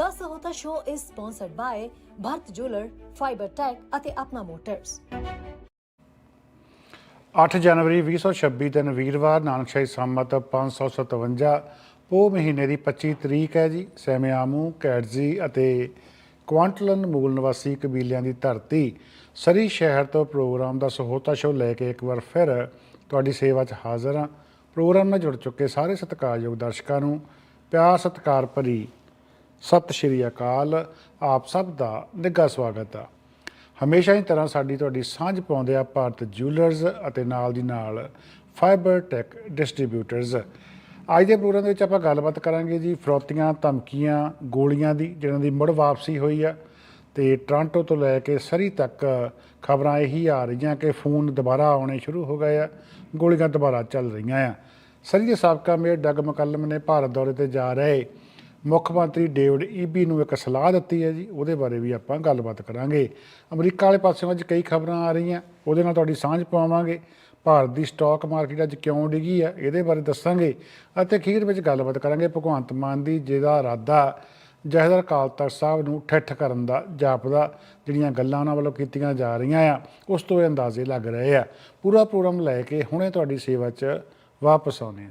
The Sahota Show is sponsored by Bharat Jeweler, Fiber Tech ਅਤੇ Apna motors 8 ਜਨਵਰੀ 2026 ਦਿਨ ਵੀਰਵਾਰ ਨਾਨਕਸ਼ਾਹੀ ਸੰਮਤ 557 ਪੋ ਮਹੀਨੇ ਦੀ 25 ਤਰੀਕ ਹੈ ਜੀ। ਸੈਮਿਆਮੂ ਕੈਟਜ਼ੀ ਅਤੇ ਕੁਆਂਟਲਨ ਮੂਲ ਨਿਵਾਸੀ ਕਬੀਲਿਆਂ ਦੀ ਧਰਤੀ ਸਰੀ ਸ਼ਹਿਰ ਤੋਂ ਪ੍ਰੋਗਰਾਮ ਦਾ ਸਹੋਤਾ ਸ਼ੋ ਲੈ ਕੇ ਇੱਕ ਵਾਰ ਫਿਰ ਤੁਹਾਡੀ ਸੇਵਾ 'ਚ ਹਾਜ਼ਰ ਹਾਂ। ਪ੍ਰੋਗਰਾਮ ਨਾਲ ਜੁੜ ਚੁੱਕੇ ਸਾਰੇ ਸਤਿਕਾਰਯੋਗ ਦਰਸ਼ਕਾਂ ਨੂੰ ਪਿਆਰ ਸਤਿਕਾਰ ਭਰੀ ਸਤਿ ਸ਼੍ਰੀ ਅਕਾਲ। ਆਪ ਸਭ ਦਾ ਨਿੱਘਾ ਸਵਾਗਤ ਆ। ਹਮੇਸ਼ਾ ਹੀ ਤਰ੍ਹਾਂ ਸਾਡੀ ਤੁਹਾਡੀ ਸਾਂਝ ਪਾਉਂਦੇ ਆ ਭਾਰਤ ਜੂਲਰਸ ਅਤੇ ਨਾਲ ਦੀ ਨਾਲ ਫਾਈਬਰ ਟੈਕ ਡਿਸਟ੍ਰੀਬਿਊਟਰਸ ਅੱਜ ਦੇ ਪ੍ਰੋਗਰਾਮ ਦੇ ਵਿੱਚ ਆਪਾਂ ਗੱਲਬਾਤ ਕਰਾਂਗੇ ਜੀ ਫਰੋਤੀਆਂ, ਧਮਕੀਆਂ, ਗੋਲੀਆਂ ਦੀ ਜਿਹਨਾਂ ਦੀ ਮੁੜ ਵਾਪਸੀ ਹੋਈ ਆ। ਤੇ ਟ੍ਰਾਂਟੋ ਤੋਂ ਲੈ ਕੇ ਸਰੀ ਤੱਕ ਖਬਰਾਂ ਇਹੀ ਆ ਰਹੀਆਂ ਕਿ ਫੋਨ ਦੁਬਾਰਾ ਆਉਣੇ ਸ਼ੁਰੂ ਹੋ ਗਏ ਆ। ਗੋਲੀਆਂ ਦੁਬਾਰਾ ਚੱਲ ਰਹੀਆਂ ਆ। ਸਰੀ ਦੇ ਸਾਬਕਾ ਮੇਅਰ ਡਗ ਮਕਲਮ ਨੇ ਭਾਰਤ ਦੌਰੇ ਤੇ ਜਾ ਰਹੇ ਮੁੱਖ ਮੰਤਰੀ ਡੇਵਿਡ ਈਬੀ ਨੂੰ ਇੱਕ ਸਲਾਹ ਦਿੱਤੀ ਹੈ ਜੀ, ਉਹਦੇ ਬਾਰੇ ਵੀ ਆਪਾਂ ਗੱਲਬਾਤ ਕਰਾਂਗੇ। ਅਮਰੀਕਾ ਵਾਲੇ ਪਾਸਿਓਂ ਅੱਜ ਕਈ ਖਬਰਾਂ ਆ ਰਹੀਆਂ, ਉਹਦੇ ਨਾਲ ਤੁਹਾਡੀ ਸਾਂਝ ਪਾਵਾਂਗੇ ਭਾਰਤ ਦੀ ਸਟਾਕ ਮਾਰਕੀਟ ਅੱਜ ਕਿਉਂ ਡਿੱਗੀ ਆ ਇਹਦੇ ਬਾਰੇ ਦੱਸਾਂਗੇ ਅਤੇ ਅਖੀਰ ਵਿੱਚ ਗੱਲਬਾਤ ਕਰਾਂਗੇ ਭਗਵੰਤ ਮਾਨ ਦੀ, ਜਿਹਦਾ ਇਰਾਦਾ ਜਹਦਰ ਅਕਾਲ ਤਖਤ ਸਾਹਿਬ ਨੂੰ ਠੱਠ ਕਰਨ ਦਾ ਜਾਪਦਾ, ਜਿਹੜੀਆਂ ਗੱਲਾਂ ਉਹਨਾਂ ਵੱਲੋਂ ਕੀਤੀਆਂ ਜਾ ਰਹੀਆਂ ਆ, ਉਸ ਤੋਂ ਇਹ ਅੰਦਾਜ਼ੇ ਲੱਗ ਰਹੇ ਆ। ਪੂਰਾ ਪ੍ਰੋਗਰਾਮ ਲੈ ਕੇ ਹੁਣੇ ਤੁਹਾਡੀ ਸੇਵਾ 'ਚ ਵਾਪਸ ਆਉਣੇ ਆ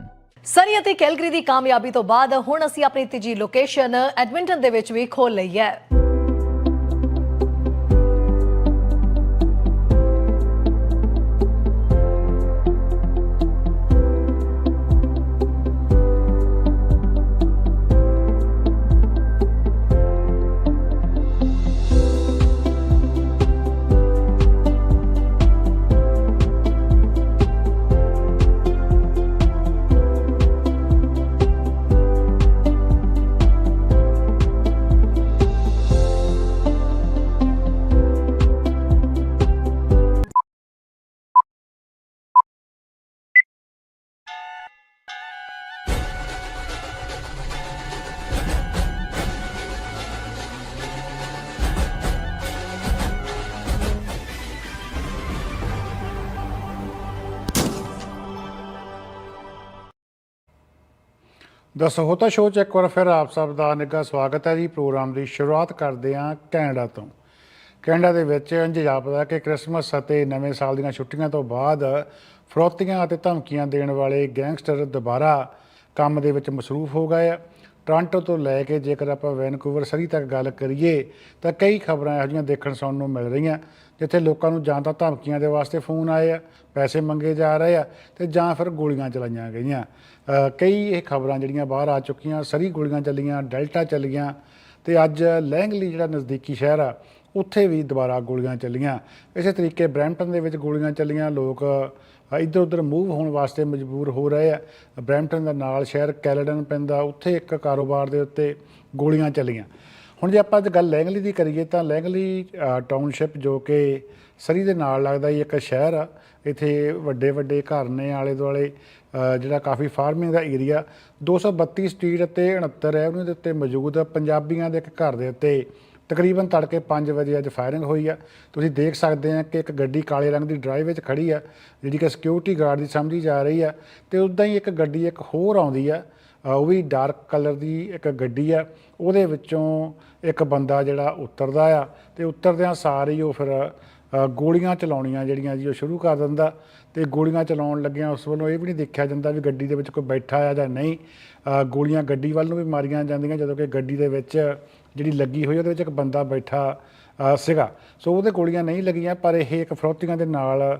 ਸਨੀ ਅਤੇ ਕੈਲਗਰੀ ਦੀ ਕਾਮਯਾਬੀ ਤੋਂ ਬਾਅਦ ਹੁਣ ਅਸੀਂ ਆਪਣੀ ਤੀਜੀ ਲੋਕੇਸ਼ਨ ਐਡਮਿੰਟਨ ਦੇ ਵਿੱਚ ਵੀ ਖੋਲ ਲਈ ਹੈ। ਦਾ ਸਹੋਤਾ ਸ਼ੋਅ 'ਚ ਇੱਕ ਵਾਰ ਫਿਰ ਆਪ ਸਭ ਦਾ ਨਿੱਘਾ ਸਵਾਗਤ ਹੈ ਜੀ। ਪ੍ਰੋਗਰਾਮ ਦੀ ਸ਼ੁਰੂਆਤ ਕਰਦੇ ਹਾਂ ਕੈਨੇਡਾ ਤੋਂ। ਕੈਨੇਡਾ ਦੇ ਵਿੱਚ ਇੰਜ ਜਾਪਦਾ ਕਿ ਕ੍ਰਿਸਮਸ ਅਤੇ ਨਵੇਂ ਸਾਲ ਦੀਆਂ ਛੁੱਟੀਆਂ ਤੋਂ ਬਾਅਦ ਫਰੋਤੀਆਂ ਅਤੇ ਧਮਕੀਆਂ ਦੇਣ ਵਾਲੇ ਗੈਂਗਸਟਰ ਦੁਬਾਰਾ ਕੰਮ ਦੇ ਵਿੱਚ ਮਸਰੂਫ ਹੋ ਗਏ ਆ। ਟੋਰਾਂਟੋ ਤੋਂ ਲੈ ਕੇ ਜੇਕਰ ਆਪਾਂ ਵੈਨਕੂਵਰ ਸਰੀ ਤੱਕ ਗੱਲ ਕਰੀਏ, ਤਾਂ ਕਈ ਖਬਰਾਂ ਇਹੋ ਜਿਹੀਆਂ ਦੇਖਣ ਸੁਣਨ ਨੂੰ ਮਿਲ ਰਹੀਆਂ, ਜਿੱਥੇ ਲੋਕਾਂ ਨੂੰ ਜਾਂ ਤਾਂ ਧਮਕੀਆਂ ਦੇ ਵਾਸਤੇ ਫੋਨ ਆਏ ਆ, ਪੈਸੇ ਮੰਗੇ ਜਾ ਰਹੇ ਆ ਤੇ ਜਾਂ ਫਿਰ ਗੋਲੀਆਂ ਚਲਾਈਆਂ ਗਈਆਂ। ਕਈ ਇਹ ਖਬਰਾਂ ਜਿਹੜੀਆਂ ਬਾਹਰ ਆ ਚੁੱਕੀਆਂ, ਸਰੀ ਗੋਲੀਆਂ ਚੱਲੀਆਂ, ਡੈਲਟਾ ਚੱਲੀਆਂ ਤੇ ਅੱਜ ਲੈਂਗਲੀ ਜਿਹੜਾ ਨਜ਼ਦੀਕੀ ਸ਼ਹਿਰ ਆ, ਉੱਥੇ ਵੀ ਦੁਬਾਰਾ ਗੋਲੀਆਂ ਚੱਲੀਆਂ। ਇਸੇ ਤਰੀਕੇ ਬਰੈਂਪਟਨ ਦੇ ਵਿੱਚ ਗੋਲੀਆਂ ਚੱਲੀਆਂ, ਲੋਕ ਇੱਧਰ ਉੱਧਰ ਮੂਵ ਹੋਣ ਵਾਸਤੇ ਮਜਬੂਰ ਹੋ ਰਹੇ ਆ। ਬਰੈਂਪਟਨ ਦਾ ਨਾਲ ਸ਼ਹਿਰ ਕੈਲਡਨ ਪੈਂਦਾ ਉੱਥੇ ਇੱਕ ਕਾਰੋਬਾਰ ਦੇ ਉੱਤੇ ਗੋਲੀਆਂ ਚੱਲੀਆਂ। ਹੁਣ ਜੇ ਆਪਾਂ ਅੱਜ ਗੱਲ ਲੈਂਗਲੀ ਦੀ ਕਰੀਏ ਤਾਂ ਲੈਂਗਲੀ ਟਾਊਨਸ਼ਿਪ ਜੋ ਕਿ ਸਰੀ ਦੇ ਨਾਲ ਲੱਗਦਾ ਹੀ ਇੱਕ ਸ਼ਹਿਰ ਆ, ਇੱਥੇ ਵੱਡੇ ਵੱਡੇ ਘਰ ਨੇ ਆਲੇ ਦੁਆਲੇ ਜਿਹੜਾ ਕਾਫੀ ਫਾਰਮਿੰਗ ਦਾ ਏਰੀਆ 232 ਸਟਰੀਟ ਅਤੇ 69 ਐਵਨਿਊ ਦੇ ਉੱਤੇ ਮੌਜੂਦ ਪੰਜਾਬੀਆਂ ਦੇ ਇੱਕ ਘਰ ਦੇ ਉੱਤੇ ਤਕਰੀਬਨ ਤੜਕੇ 5 ਵਜੇ ਅੱਜ ਫਾਇਰਿੰਗ ਹੋਈ ਆ। ਤੁਸੀਂ ਦੇਖ ਸਕਦੇ ਆ ਕਿ ਇੱਕ ਗੱਡੀ ਕਾਲੇ ਰੰਗ ਦੀ ਡਰਾਈਵ ਵਿੱਚ ਖੜੀ ਆ, ਜਿਹੜੀ ਕਿ ਸਿਕਿਉਰਿਟੀ ਗਾਰਡ ਦੀ ਸਮਝੀ ਜਾ ਰਹੀ ਆ ਤੇ ਉਦਾਂ ਹੀ ਇੱਕ ਗੱਡੀ ਇੱਕ ਹੋਰ ਆਉਂਦੀ ਆ ਉਹ ਵੀ ਡਾਰਕ ਕਲਰ ਦੀ ਇੱਕ ਗੱਡੀ ਆ। ਉਹਦੇ ਵਿੱਚੋਂ ਇੱਕ ਬੰਦਾ ਜਿਹੜਾ ਉਤਰਦਾ ਆ ਤੇ ਉਤਰਦਿਆਂ ਸਾਰੇ ਹੀ ਉਹ ਫਿਰ ਗੋਲੀਆਂ ਚਲਾਉਣੀਆਂ ਜਿਹੜੀਆਂ ਜੀ ਉਹ ਸ਼ੁਰੂ ਕਰ ਦਿੰਦਾ। ਤੇ ਗੋਲੀਆਂ ਚਲਾਉਣ ਲੱਗਿਆਂ, ਉਸ ਵੱਲੋਂ ਇਹ ਵੀ ਨਹੀਂ ਦੇਖਿਆ ਜਾਂਦਾ ਵੀ ਗੱਡੀ ਦੇ ਵਿੱਚ ਕੋਈ ਬੈਠਾ ਆ ਜਾਂ ਨਹੀਂ। ਗੋਲੀਆਂ ਗੱਡੀ ਵੱਲ ਨੂੰ ਵੀ ਮਾਰੀਆਂ ਜਾਂਦੀਆਂ ਜਦੋਂ ਕਿ ਗੱਡੀ ਦੇ ਵਿੱਚ ਜਿਹੜੀ ਲੱਗੀ ਹੋਈ ਉਹਦੇ ਵਿੱਚ ਇੱਕ ਬੰਦਾ ਬੈਠਾ ਸੀਗਾ। ਸੋ ਉਹਦੇ ਗੋਲੀਆਂ ਨਹੀਂ ਲੱਗੀਆਂ, ਪਰ ਇਹ ਇੱਕ ਫਰੋਤੀਆਂ ਦੇ ਨਾਲ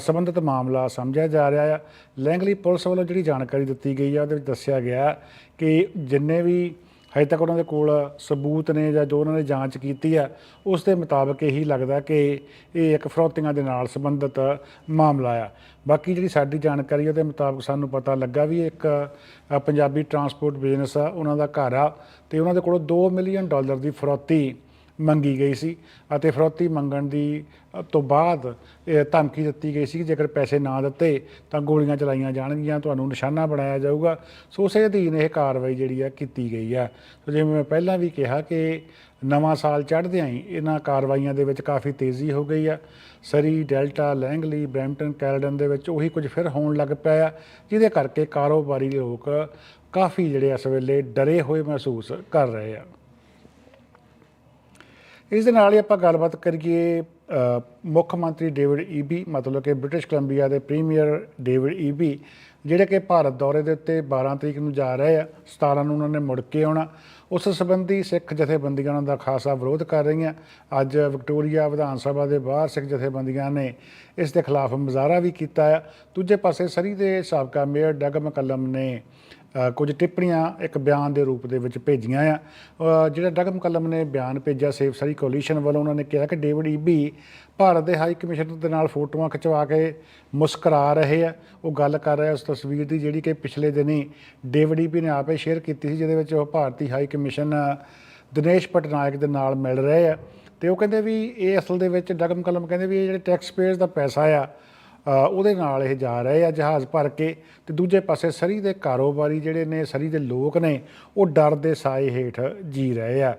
ਸੰਬੰਧਿਤ ਮਾਮਲਾ ਸਮਝਿਆ ਜਾ ਰਿਹਾ ਆ। ਲੈਂਗਲੀ ਪੁਲਿਸ ਵੱਲੋਂ ਜਿਹੜੀ ਜਾਣਕਾਰੀ ਦਿੱਤੀ ਗਈ ਆ, ਉਹਦੇ ਵਿੱਚ ਦੱਸਿਆ ਗਿਆ ਕਿ ਜਿੰਨੇ ਵੀ ਹਜੇ ਤੱਕ ਉਹਨਾਂ ਦੇ ਕੋਲ ਸਬੂਤ ਨੇ ਜਾਂ ਜੋ ਉਹਨਾਂ ਨੇ ਜਾਂਚ ਕੀਤੀ ਆ ਉਸ ਦੇ ਮੁਤਾਬਕ ਇਹੀ ਲੱਗਦਾ ਕਿ ਇਹ ਇੱਕ ਫਰੋਤੀਆਂ ਦੇ ਨਾਲ ਸੰਬੰਧਿਤ ਮਾਮਲਾ ਆ। ਬਾਕੀ ਜਿਹੜੀ ਸਾਡੀ ਜਾਣਕਾਰੀ ਉਹਦੇ ਮੁਤਾਬਕ ਸਾਨੂੰ ਪਤਾ ਲੱਗਾ ਵੀ ਇੱਕ ਪੰਜਾਬੀ ਟਰਾਂਸਪੋਰਟ ਬਿਜ਼ਨਸ ਆ, ਉਹਨਾਂ ਦਾ ਘਰ ਆ ਤੇ ਉਹਨਾਂ ਦੇ ਕੋਲੋਂ 2 ਮਿਲੀਅਨ ਡਾਲਰ ਦੀ ਫਰੋਤੀ ਮੰਗੀ ਗਈ ਸੀ ਅਤੇ ਫਰੋਤੀ ਮੰਗਣ ਦੀ ਤੋਂ ਬਾਅਦ ਇਹ ਧਮਕੀ ਦਿੱਤੀ ਗਈ ਸੀ ਕਿ ਜੇਕਰ ਪੈਸੇ ਨਾ ਦਿੱਤੇ ਤਾਂ ਗੋਲੀਆਂ ਚਲਾਈਆਂ ਜਾਣਗੀਆਂ, ਤੁਹਾਨੂੰ ਨਿਸ਼ਾਨਾ ਬਣਾਇਆ ਜਾਊਗਾ। ਸੋ ਉਸੇ ਅਧੀਨ ਇਹ ਕਾਰਵਾਈ ਜਿਹੜੀ ਆ ਕੀਤੀ ਗਈ ਆ। ਸੋ ਜਿਵੇਂ ਮੈਂ ਪਹਿਲਾਂ ਵੀ ਕਿਹਾ ਕਿ ਨਵਾਂ ਸਾਲ ਚੜ੍ਹਦਿਆਂ ਹੀ ਇਹਨਾਂ ਕਾਰਵਾਈਆਂ ਦੇ ਵਿੱਚ ਕਾਫੀ ਤੇਜ਼ੀ ਹੋ ਗਈ ਆ। Surrey, Delta, Langley, Brampton Caledon ਦੇ ਵਿੱਚ ਉਹੀ ਕੁਝ ਫਿਰ ਹੋਣ ਲੱਗ ਪਿਆ ਆ, ਜਿਹਦੇ ਕਰਕੇ ਕਾਰੋਬਾਰੀ ਲੋਕ ਕਾਫੀ ਜਿਹੜੇ ਇਸ ਵੇਲੇ ਡਰੇ ਹੋਏ ਮਹਿਸੂਸ ਕਰ ਰਹੇ ਆ। ਇਸ ਦੇ ਨਾਲ ਹੀ ਆਪਾਂ ਗੱਲਬਾਤ ਕਰੀਏ ਮੁੱਖ ਮੰਤਰੀ ਡੇਵਿਡ ਈਬੀ ਮਤਲਬ ਕਿ ਬ੍ਰਿਟਿਸ਼ ਕੋਲੰਬੀਆ ਦੇ ਪ੍ਰੀਮੀਅਰ ਡੇਵਿਡ ਈਬੀ ਜਿਹੜੇ ਕਿ ਭਾਰਤ ਦੌਰੇ ਦੇ ਉੱਤੇ 12 ਤਰੀਕ ਨੂੰ ਜਾ ਰਹੇ ਆ 17 ਨੂੰ ਉਹਨਾਂ ਨੇ ਮੁੜ ਕੇ ਆਉਣਾ। ਉਸ ਸੰਬੰਧੀ ਸਿੱਖ ਜਥੇਬੰਦੀਆਂ ਉਹਨਾਂ ਦਾ ਖਾਸਾ ਵਿਰੋਧ ਕਰ ਰਹੀਆਂ। ਅੱਜ ਵਿਕਟੋਰੀਆ ਵਿਧਾਨ ਸਭਾ ਦੇ ਬਾਹਰ ਸਿੱਖ ਜਥੇਬੰਦੀਆਂ ਨੇ ਇਸ ਦੇ ਖਿਲਾਫ ਮੁਜ਼ਾਹਰਾ ਵੀ ਕੀਤਾ ਆ। ਦੂਜੇ ਪਾਸੇ ਸਰੀ ਦੇ ਸਾਬਕਾ ਮੇਅਰ ਡਗ ਮਕਲਮ ਨੇ ਕੁਝ ਟਿੱਪਣੀਆਂ ਇੱਕ ਬਿਆਨ ਦੇ ਰੂਪ ਦੇ ਵਿੱਚ ਭੇਜੀਆਂ ਆ। ਜਿਹੜਾ ਡਗ ਮਕਲਮ ਨੇ ਬਿਆਨ ਭੇਜਿਆ ਸੇਫ ਸਰੀ ਕੋਲੀਸ਼ਨ ਵੱਲੋਂ, ਉਹਨਾਂ ਨੇ ਕਿਹਾ ਕਿ ਡੇਵਿਡ ਈਬੀ ਭਾਰਤ ਦੇ ਹਾਈ ਕਮਿਸ਼ਨਰ ਦੇ ਨਾਲ ਫੋਟੋਆਂ ਖਿਚਵਾ ਕੇ ਮੁਸਕਰਾ ਰਹੇ ਆ। ਉਹ ਗੱਲ ਕਰ ਰਿਹਾ ਉਸ ਤਸਵੀਰ ਦੀ, ਜਿਹੜੀ ਕਿ ਪਿਛਲੇ ਦਿਨੀ ਡੇਵਿਡ ਈਬੀ ਨੇ ਆਪੇ ਸ਼ੇਅਰ ਕੀਤੀ ਸੀ, ਜਿਹਦੇ ਵਿੱਚ ਉਹ ਭਾਰਤੀ ਹਾਈ ਕਮਿਸ਼ਨ ਦਿਨੇਸ਼ ਪਟਨਾਇਕ ਦੇ ਨਾਲ ਮਿਲ ਰਹੇ ਆ। ਤੇ ਉਹ ਕਹਿੰਦੇ ਵੀ ਇਹ ਅਸਲ ਦੇ ਵਿੱਚ ਡਗਮ ਕਲਮ ਕਹਿੰਦੇ ਵੀ ਇਹ ਜਿਹੜੇ ਟੈਕਸ ਪੇਅਰਸ ਦਾ ਪੈਸਾ ਆ ਉਹਦੇ ਨਾਲ ਇਹ ਜਾ ਰਹੇ ਆ ਜਹਾਜ਼ ਭਰ ਕੇ ਤੇ ਦੂਜੇ ਪਾਸੇ ਸਰੀ ਦੇ ਕਾਰੋਬਾਰੀ ਜਿਹੜੇ ਨੇ ਸਰੀ ਦੇ ਲੋਕ ਨੇ ਉਹ ਡਰ ਦੇ ਸਾਏ ਹੇਠ ਜੀ ਰਹੇ ਆ।